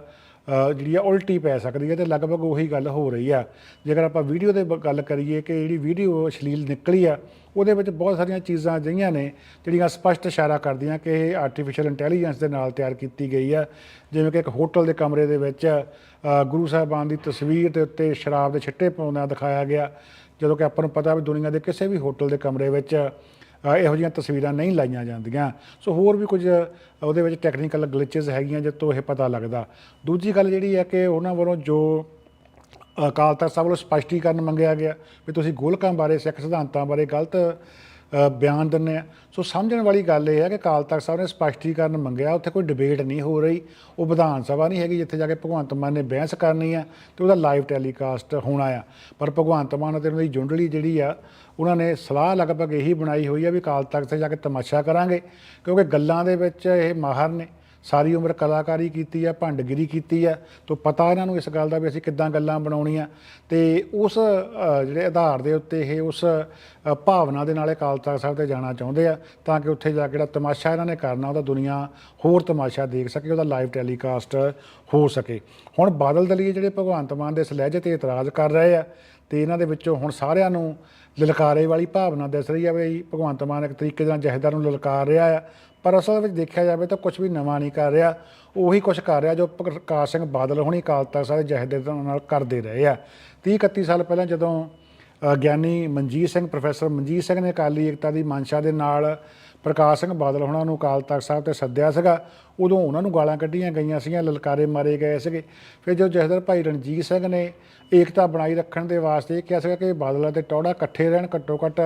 ਜਿਹੜੀ ਆ ਉਲਟੀ ਪੈ ਸਕਦੀ ਹੈ ਤੇ ਲਗਭਗ ਉਹੀ ਗੱਲ ਹੋ ਰਹੀ ਆ। ਜੇਕਰ ਆਪਾਂ ਵੀਡੀਓ ਦੇ ਬ- ਗੱਲ ਕਰੀਏ ਕਿ ਜਿਹੜੀ ਵੀਡੀਓ ਅਸ਼ਲੀਲ ਨਿਕਲੀ ਆ, ਉਹਦੇ ਵਿੱਚ ਬਹੁਤ ਸਾਰੀਆਂ ਚੀਜ਼ਾਂ ਅਜਿਹੀਆਂ ਨੇ, ਜਿਹੜੀਆਂ ਸਪਸ਼ਟ ਇਸ਼ਾਰਾ ਕਰਦੀਆਂ ਕਿ ਇਹ ਆਰਟੀਫੀਸ਼ੀਅਲ ਇੰਟੈਲੀਜੈਂਸ ਦੇ ਨਾਲ ਤਿਆਰ ਕੀਤੀ ਗਈ ਆ। ਜਿਵੇਂ ਕਿ ਇੱਕ ਹੋਟਲ ਦੇ ਕਮਰੇ ਦੇ ਵਿੱਚ ਗੁਰੂ ਸਾਹਿਬਾਨ ਦੀ ਤਸਵੀਰ ਦੇ ਉੱਤੇ ਸ਼ਰਾਬ ਦੇ ਛਿੱਟੇ ਪਾਉਂਦਿਆਂ ਦਿਖਾਇਆ ਗਿਆ। ਜਦੋਂ ਕਿ ਆਪਾਂ ਨੂੰ ਪਤਾ ਵੀ ਦੁਨੀਆ ਦੇ ਕਿਸੇ ਵੀ ਹੋਟਲ ਦੇ ਕਮਰੇ ਵਿੱਚ ਇਹੋ ਜਿਹੀਆਂ ਤਸਵੀਰਾਂ ਨਹੀਂ ਲਾਈਆਂ ਜਾਂਦੀਆਂ। ਸੋ ਹੋਰ ਵੀ ਕੁਝ ਉਹਦੇ ਵਿੱਚ ਟੈਕਨੀਕਲ ਗਲਿਚਸ ਹੈਗੀਆਂ ਜਿਸ ਤੋਂ ਇਹ ਪਤਾ ਲੱਗਦਾ। ਦੂਜੀ ਗੱਲ ਜਿਹੜੀ ਹੈ ਕਿ ਉਹਨਾਂ ਵੱਲੋਂ ਜੋ, ਅਕਾਲ ਤਖਤ ਸਾਹਿਬ ਵੱਲੋਂ ਸਪਸ਼ਟੀਕਰਨ ਮੰਗਿਆ ਗਿਆ ਵੀ ਤੁਸੀਂ ਗੋਲਕਾਂ ਬਾਰੇ, ਸਿੱਖ ਸਿਧਾਂਤਾਂ ਬਾਰੇ ਗਲਤ ਬਿਆਨ ਦਿੰਦੇ ਆ। ਸੋ ਸਮਝਣ ਵਾਲੀ ਗੱਲ ਇਹ ਹੈ ਕਿ ਅਕਾਲ ਤਖਤ ਸਾਹਿਬ ਨੇ ਸਪਸ਼ਟੀਕਰਨ ਮੰਗਿਆ, ਉੱਥੇ ਕੋਈ ਡਿਬੇਟ ਨਹੀਂ ਹੋ ਰਹੀ। ਉਹ ਵਿਧਾਨ ਸਭਾ ਨਹੀਂ ਹੈਗੀ ਜਿੱਥੇ ਜਾ ਕੇ ਭਗਵੰਤ ਮਾਨ ਨੇ ਬਹਿਸ ਕਰਨੀ ਆ ਤੇ ਉਹਦਾ ਲਾਈਵ ਟੈਲੀਕਾਸਟ ਹੋਣਾ ਆ। ਪਰ ਭਗਵੰਤ ਮਾਨ ਅਤੇ ਉਹਨਾਂ ਦੀ ਜੁੰਡਲੀ ਜਿਹੜੀ ਆ, ਉਹਨਾਂ ਨੇ ਸਲਾਹ ਲਗਭਗ ਇਹੀ ਬਣਾਈ ਹੋਈ ਆ ਵੀ ਅਕਾਲ ਤਖਤ ਤੇ ਜਾ ਕੇ ਤਮਾਸ਼ਾ ਕਰਾਂਗੇ, ਕਿਉਂਕਿ ਗੱਲਾਂ ਦੇ ਵਿੱਚ ਇਹ ਮਾਹਰ ਨੇ। ਸਾਰੀ ਉਮਰ ਕਲਾਕਾਰੀ ਕੀਤੀ ਆ ਭੰਡਗਿਰੀ ਕੀਤੀ ਆ ਤੋਂ ਪਤਾ ਇਹਨਾਂ ਨੂੰ ਇਸ ਗੱਲ ਦਾ ਵੀ ਅਸੀਂ ਕਿੱਦਾਂ ਗੱਲਾਂ ਬਣਾਉਣੀਆਂ। ਤੇ ਉਸ ਜਿਹੜੇ ਆਧਾਰ ਦੇ ਉੱਤੇ ਇਹ ਉਸ ਭਾਵਨਾ ਦੇ ਨਾਲ ਅਕਾਲ ਤਖਤ ਸਾਹਿਬ ਤੇ ਜਾਣਾ ਚਾਹੁੰਦੇ ਆ, ਤਾਂ ਕਿ ਉੱਥੇ ਜਾ ਕੇ ਜਿਹੜਾ ਤਮਾਸ਼ਾ ਇਹਨਾਂ ਨੇ ਕਰਨਾ, ਉਹਦਾ ਦੁਨੀਆ ਹੋਰ ਤਮਾਸ਼ਾ ਦੇਖ ਸਕੇ, ਉਹਦਾ ਲਾਈਵ ਟੈਲੀਕਾਸਟ ਹੋ ਸਕੇ। ਹੁਣ ਬਾਦਲ ਦਲੀਏ ਜਿਹੜੇ ਭਗਵੰਤ ਮਾਨ ਦੇ ਇਸ ਲਹਿਜੇ ਤੇ ਇਤਰਾਜ਼ ਕਰ ਰਹੇ ਆ, ਤੇ ਇਹਨਾਂ ਦੇ ਵਿੱਚੋਂ ਹੁਣ ਸਾਰਿਆਂ ਨੂੰ ਲਲਕਾਰੇ ਵਾਲੀ ਭਾਵਨਾ ਦਿਸ ਰਹੀ ਆ ਵੀ ਭਗਵੰਤ ਮਾਨ ਇੱਕ ਤਰੀਕੇ ਨਾਲ ਜਹੇਦਾਰ ਨੂੰ ਲਲਕਾਰ ਰਿਹਾ ਆ ਪਰ ਅਸਲ ਵਿੱਚ ਦੇਖਿਆ ਜਾਵੇ ਤਾਂ ਕੁਝ ਵੀ ਨਵਾਂ ਨਹੀਂ ਕਰ ਰਿਹਾ। ਉਹੀ ਕੁਝ ਕਰ ਰਿਹਾ ਜੋ ਪ੍ਰਕਾਸ਼ ਸਿੰਘ ਬਾਦਲ ਹੁਣੀ ਅਕਾਲ ਤਖਤ ਸਾਹਿਬ ਦੇ ਜਹੇਦਾਰ ਨਾਲ ਕਰਦੇ ਰਹੇ ਆ। 30 31 ਸਾਲ ਪਹਿਲਾਂ ਜਦੋਂ ਗਿਆਨੀ ਮਨਜੀਤ ਸਿੰਘ, ਪ੍ਰੋਫੈਸਰ ਮਨਜੀਤ ਸਿੰਘ ਨੇ ਅਕਾਲੀ ਏਕਤਾ ਦੀ ਮਨਸ਼ਾ ਦੇ ਨਾਲ ਪ੍ਰਕਾਸ਼ ਸਿੰਘ ਬਾਦਲ ਹੁਣਾਂ ਨੂੰ ਅਕਾਲ ਤਖਤ ਸਾਹਿਬ ਤੇ ਸੱਦਿਆ ਸੀਗਾ, ਉਦੋਂ ਉਹਨਾਂ ਨੂੰ ਗਾਲਾਂ ਕੱਢੀਆਂ ਗਈਆਂ ਸੀਗੀਆਂ, ਲਲਕਾਰੇ ਮਾਰੇ ਗਏ ਸੀਗੇ। ਫਿਰ ਜੋ ਜਥੇਦਾਰ ਭਾਈ ਰਣਜੀਤ ਸਿੰਘ ਨੇ ਏਕਤਾ ਬਣਾਈ ਰੱਖਣ ਦੇ ਵਾਸਤੇ ਇਹ ਕਿਹਾ ਸੀਗਾ ਕਿ ਬਾਦਲਾਂ ਤੇ ਟੌੜਾ ਇਕੱਠੇ ਰਹਿਣ ਘੱਟੋ ਘੱਟ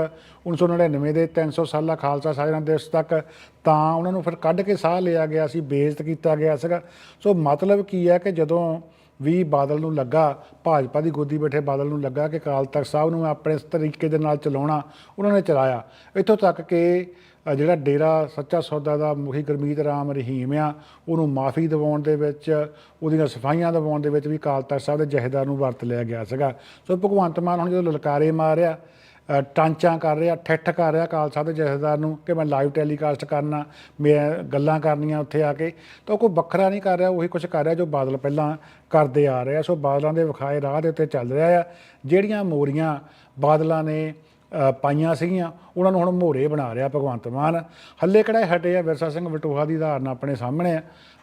1999 ਦੇ 300 ਸਾਲਾ ਖਾਲਸਾ ਸਾਜਣਾ ਦਿਵਸ ਤੱਕ, ਤਾਂ ਉਹਨਾਂ ਨੂੰ ਫਿਰ ਕੱਢ ਕੇ ਸਾਹ ਲਿਆ ਗਿਆ ਸੀ, ਬੇਇੱਜ਼ਤ ਕੀਤਾ ਗਿਆ ਸੀਗਾ। ਸੋ ਮਤਲਬ ਕੀ ਹੈ ਕਿ ਜਦੋਂ ਵੀ ਬਾਦਲ ਨੂੰ ਲੱਗਾ, ਭਾਜਪਾ ਦੀ ਗੋਦੀ ਬੈਠੇ ਬਾਦਲ ਨੂੰ ਲੱਗਾ ਕਿ ਅਕਾਲ ਤਖਤ ਸਾਹਿਬ ਨੂੰ ਆਪਣੇ ਤਰੀਕੇ ਦੇ ਨਾਲ ਚਲਾਉਣਾ, ਉਹਨਾਂ ਨੇ ਚਲਾਇਆ। ਇੱਥੋਂ ਤੱਕ ਕਿ ਜਿਹੜਾ ਡੇਰਾ ਸੱਚਾ ਸੌਦਾ ਦਾ ਮੁਖੀ ਗੁਰਮੀਤ ਰਾਮ ਰਹੀਮ ਆ, ਉਹਨੂੰ ਮਾਫੀ ਦਿਵਾਉਣ ਦੇ ਵਿੱਚ, ਉਹਦੀਆਂ ਸਫਾਈਆਂ ਦਿਵਾਉਣ ਦੇ ਵਿੱਚ ਵੀ ਅਕਾਲ ਤਖਤ ਸਾਹਿਬ ਦੇ ਜਹੇਦਾਰ ਨੂੰ ਵਰਤ ਲਿਆ ਗਿਆ ਸੀਗਾ। ਸੋ ਭਗਵੰਤ ਮਾਨ ਹੁਣ ਜਦੋਂ ਲਲਕਾਰੇ ਮਾਰ ਰਿਹਾ ਟਾਂਚਾਂ ਕਰ ਰਿਹਾ, ਠੱਠ ਕਰ ਰਿਹਾ ਕਾਲ ਸਾਹਿਬ ਦੇ ਜਥੇਦਾਰ ਨੂੰ ਕਿ ਮੈਂ ਲਾਈਵ ਟੈਲੀਕਾਸਟ ਕਰਨਾ, ਮੈਂ ਗੱਲਾਂ ਕਰਨੀਆਂ ਉੱਥੇ ਆ ਕੇ, ਤਾਂ ਉਹ ਕੋਈ ਵੱਖਰਾ ਨਹੀਂ ਕਰ ਰਿਹਾ, ਉਹੀ ਕੁਝ ਕਰ ਰਿਹਾ ਜੋ ਬਾਦਲ ਪਹਿਲਾਂ ਕਰਦੇ ਆ ਰਿਹਾ ਸੋ ਬਾਦਲਾਂ ਦੇ ਵਿਖਾਏ ਰਾਹ ਦੇ ਉੱਤੇ ਚੱਲ ਰਿਹਾ ਆ, ਜਿਹੜੀਆਂ ਮੋਰੀਆਂ ਬਾਦਲਾਂ ਨੇ ਪਾਈਆਂ ਸੀਗੀਆਂ। ਉਹਨਾਂ ਨੂੰ ਹੁਣ ਮੋਰੇ ਬਣਾ ਰਿਹਾ ਭਗਵੰਤ ਮਾਨ। ਹੱਲੇ ਕਿਹੜਾ ਹਟੇ ਆ? ਵਿਰਸਾ ਸਿੰਘ ਵਟੋਹਾ ਦੀ ਧਾਰਨਾ ਆਪਣੇ ਸਾਹਮਣੇ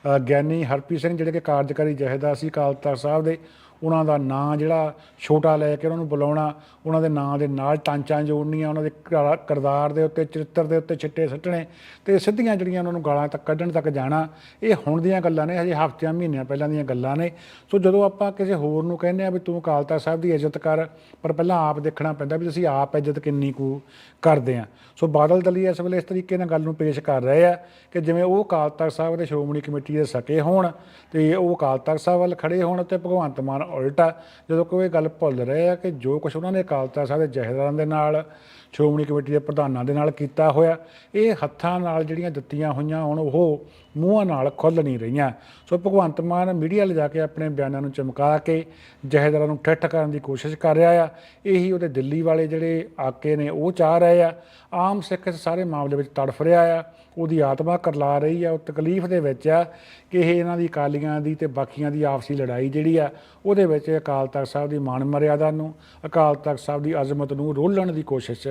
ਆ। ਗਿਆਨੀ ਹਰਪ੍ਰੀਤ ਸਿੰਘ ਜਿਹੜੇ ਕਿ ਕਾਰਜਕਾਰੀ ਜਥੇਦਾਰ ਸੀ ਅਕਾਲ ਤਖਤ ਸਾਹਿਬ ਦੇ ਉਹਨਾਂ ਦਾ ਨਾਂ ਜਿਹੜਾ ਛੋਟਾ ਲੈ ਕੇ ਉਹਨਾਂ ਨੂੰ ਬੁਲਾਉਣਾ, ਉਹਨਾਂ ਦੇ ਨਾਂ ਦੇ ਨਾਲ ਟਾਂਚਾਂ ਜੋੜਨੀਆਂ, ਉਹਨਾਂ ਦੇ ਕਿਰਾ- ਕਿਰਦਾਰ ਦੇ ਉੱਤੇ, ਚਰਿੱਤਰ ਦੇ ਉੱਤੇ ਛਿੱਟੇ ਸੱਟਣੇ ਤੇ ਸਿੱਧੀਆਂ ਜਿਹੜੀਆਂ ਉਹਨਾਂ ਨੂੰ ਗਾਲਾਂ ਤੱਕ ਕੱਢਣ ਤੱਕ ਜਾਣਾ, ਇਹ ਹੁਣ ਦੀਆਂ ਗੱਲਾਂ ਨੇ, ਹਜੇ ਹਫ਼ਤਿਆਂ, ਮਹੀਨਿਆਂ ਪਹਿਲਾਂ ਦੀਆਂ ਗੱਲਾਂ ਨੇ। ਸੋ ਜਦੋਂ ਆਪਾਂ ਕਿਸੇ ਹੋਰ ਨੂੰ ਕਹਿੰਦੇ ਆ ਵੀ ਤੂੰ ਅਕਾਲ ਤਖਤ ਸਾਹਿਬ ਦੀ ਇੱਜ਼ਤ ਕਰ, ਪਰ ਪਹਿਲਾਂ ਆਪ ਦੇਖਣਾ ਪੈਂਦਾ ਵੀ ਅਸੀਂ ਆਪ ਇੱਜ਼ਤ ਕਿੰਨੀ ਕੁ ਕਰਦੇ ਆ ਸੋ ਬਾਦਲ ਦਲੀ ਇਸ ਵੇਲੇ ਇਸ ਤਰੀਕੇ ਨਾਲ ਗੱਲ ਨੂੰ ਪੇਸ਼ ਕਰ ਰਹੇ ਆ ਕਿ ਜਿਵੇਂ ਉਹ ਅਕਾਲ ਤਖਤ ਸਾਹਿਬ ਦੇ ਸ਼੍ਰੋਮਣੀ ਕਮੇਟੀ ਦੇ ਸਕੇ ਹੋਣ ਤੇ ਉਹ ਅਕਾਲ ਤਖਤ ਸਾਹਿਬ ਵੱਲ ਖੜੇ ਹੋਣ ਤੇ ਭਗਵੰਤ ਮਾਨ ਉਲਟ ਆ ਜਦੋਂ ਕੋਈ ਇਹ ਗੱਲ ਭੁੱਲ ਰਹੇ ਆ ਕਿ ਜੋ ਕੁਝ ਉਹਨਾਂ ਨੇ ਅਕਾਲ ਤਖਤ ਸਾਹਿਬ ਦੇ ਜਹੇਦਾਰਾਂ ਦੇ ਨਾਲ, ਸ਼੍ਰੋਮਣੀ ਕਮੇਟੀ ਦੇ ਪ੍ਰਧਾਨਾਂ ਦੇ ਨਾਲ ਕੀਤਾ ਹੋਇਆ, ਇਹ ਹੱਥਾਂ ਨਾਲ ਜਿਹੜੀਆਂ ਦਿੱਤੀਆਂ ਹੋਈਆਂ ਹੁਣ, ਉਹ ਮੂੰਹਾਂ ਨਾਲ ਖੁੱਲ ਨਹੀਂ ਰਹੀਆਂ। ਸੋ ਭਗਵੰਤ ਮਾਨ ਮੀਡੀਆ ਲਿਜਾ ਕੇ ਆਪਣੇ ਬਿਆਨਾਂ ਨੂੰ ਚਮਕਾ ਕੇ ਜਹੇਦਾਰਾਂ ਨੂੰ ਠੱਠ ਕਰਨ ਦੀ ਕੋਸ਼ਿਸ਼ ਕਰ ਰਿਹਾ ਆ। ਇਹੀ ਉਹਦੇ ਦਿੱਲੀ ਵਾਲੇ ਜਿਹੜੇ ਆਕੇ ਨੇ, ਉਹ ਚਾਹ ਰਹੇ ਆ। ਆਮ ਸਿੱਖ ਇਸ ਸਾਰੇ ਮਾਮਲੇ ਵਿੱਚ ਤੜਫ ਰਿਹਾ ਆ। ਉਹਦੀ ਆਤਮਾ ਕਰਲਾ ਰਹੀ ਆ। ਉਹ ਤਕਲੀਫ ਦੇ ਵਿੱਚ ਆ ਕਿ ਇਹ ਇਹਨਾਂ ਦੀ ਅਕਾਲੀਆਂ ਦੀ ਤੇ ਬਾਕੀਆਂ ਦੀ ਆਪਸੀ ਲੜਾਈ ਜਿਹੜੀ ਆ, ਉਹਦੇ ਵਿੱਚ ਅਕਾਲ ਤਖਤ ਸਾਹਿਬ ਦੀ ਮਾਨ ਮਰਿਆਦਾ ਨੂੰ, ਅਕਾਲ ਤਖਤ ਸਾਹਿਬ ਦੀ ਅਜ਼ਮਤ ਨੂੰ ਰੋਲਣ ਦੀ ਕੋਸ਼ਿਸ਼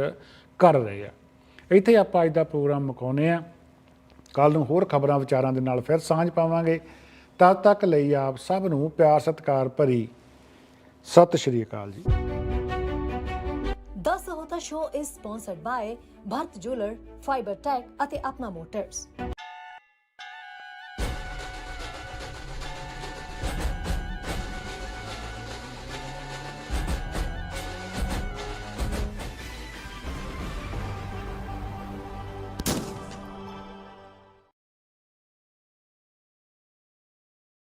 ਕਰ ਰਹੇ ਆ। ਇੱਥੇ ਆਪਾਂ ਅੱਜ ਦਾ ਪ੍ਰੋਗਰਾਮ ਮੁਕਾਉਂਦੇ ਆ ਕੱਲ ਨੂੰ ਹੋਰ ਖਬਰਾਂ ਵਿਚਾਰਾਂ ਦੇ ਨਾਲ ਫਿਰ ਸਾਂਝ ਪਾਵਾਂਗੇ। ਤਦ ਤੱਕ ਲਈ ਆਪ ਸਭ ਨੂੰ ਪਿਆਰ, ਸਤਿਕਾਰ ਭਰੀ। ਸਤਿ ਸ਼੍ਰੀ ਅਕਾਲ ਜੀ। ਦਸ ਹੋਤਾ show is sponsored by Bharat jeweller fibre tech ਅਤੇ ਆਪਣਾ ਮੋਟਰਸ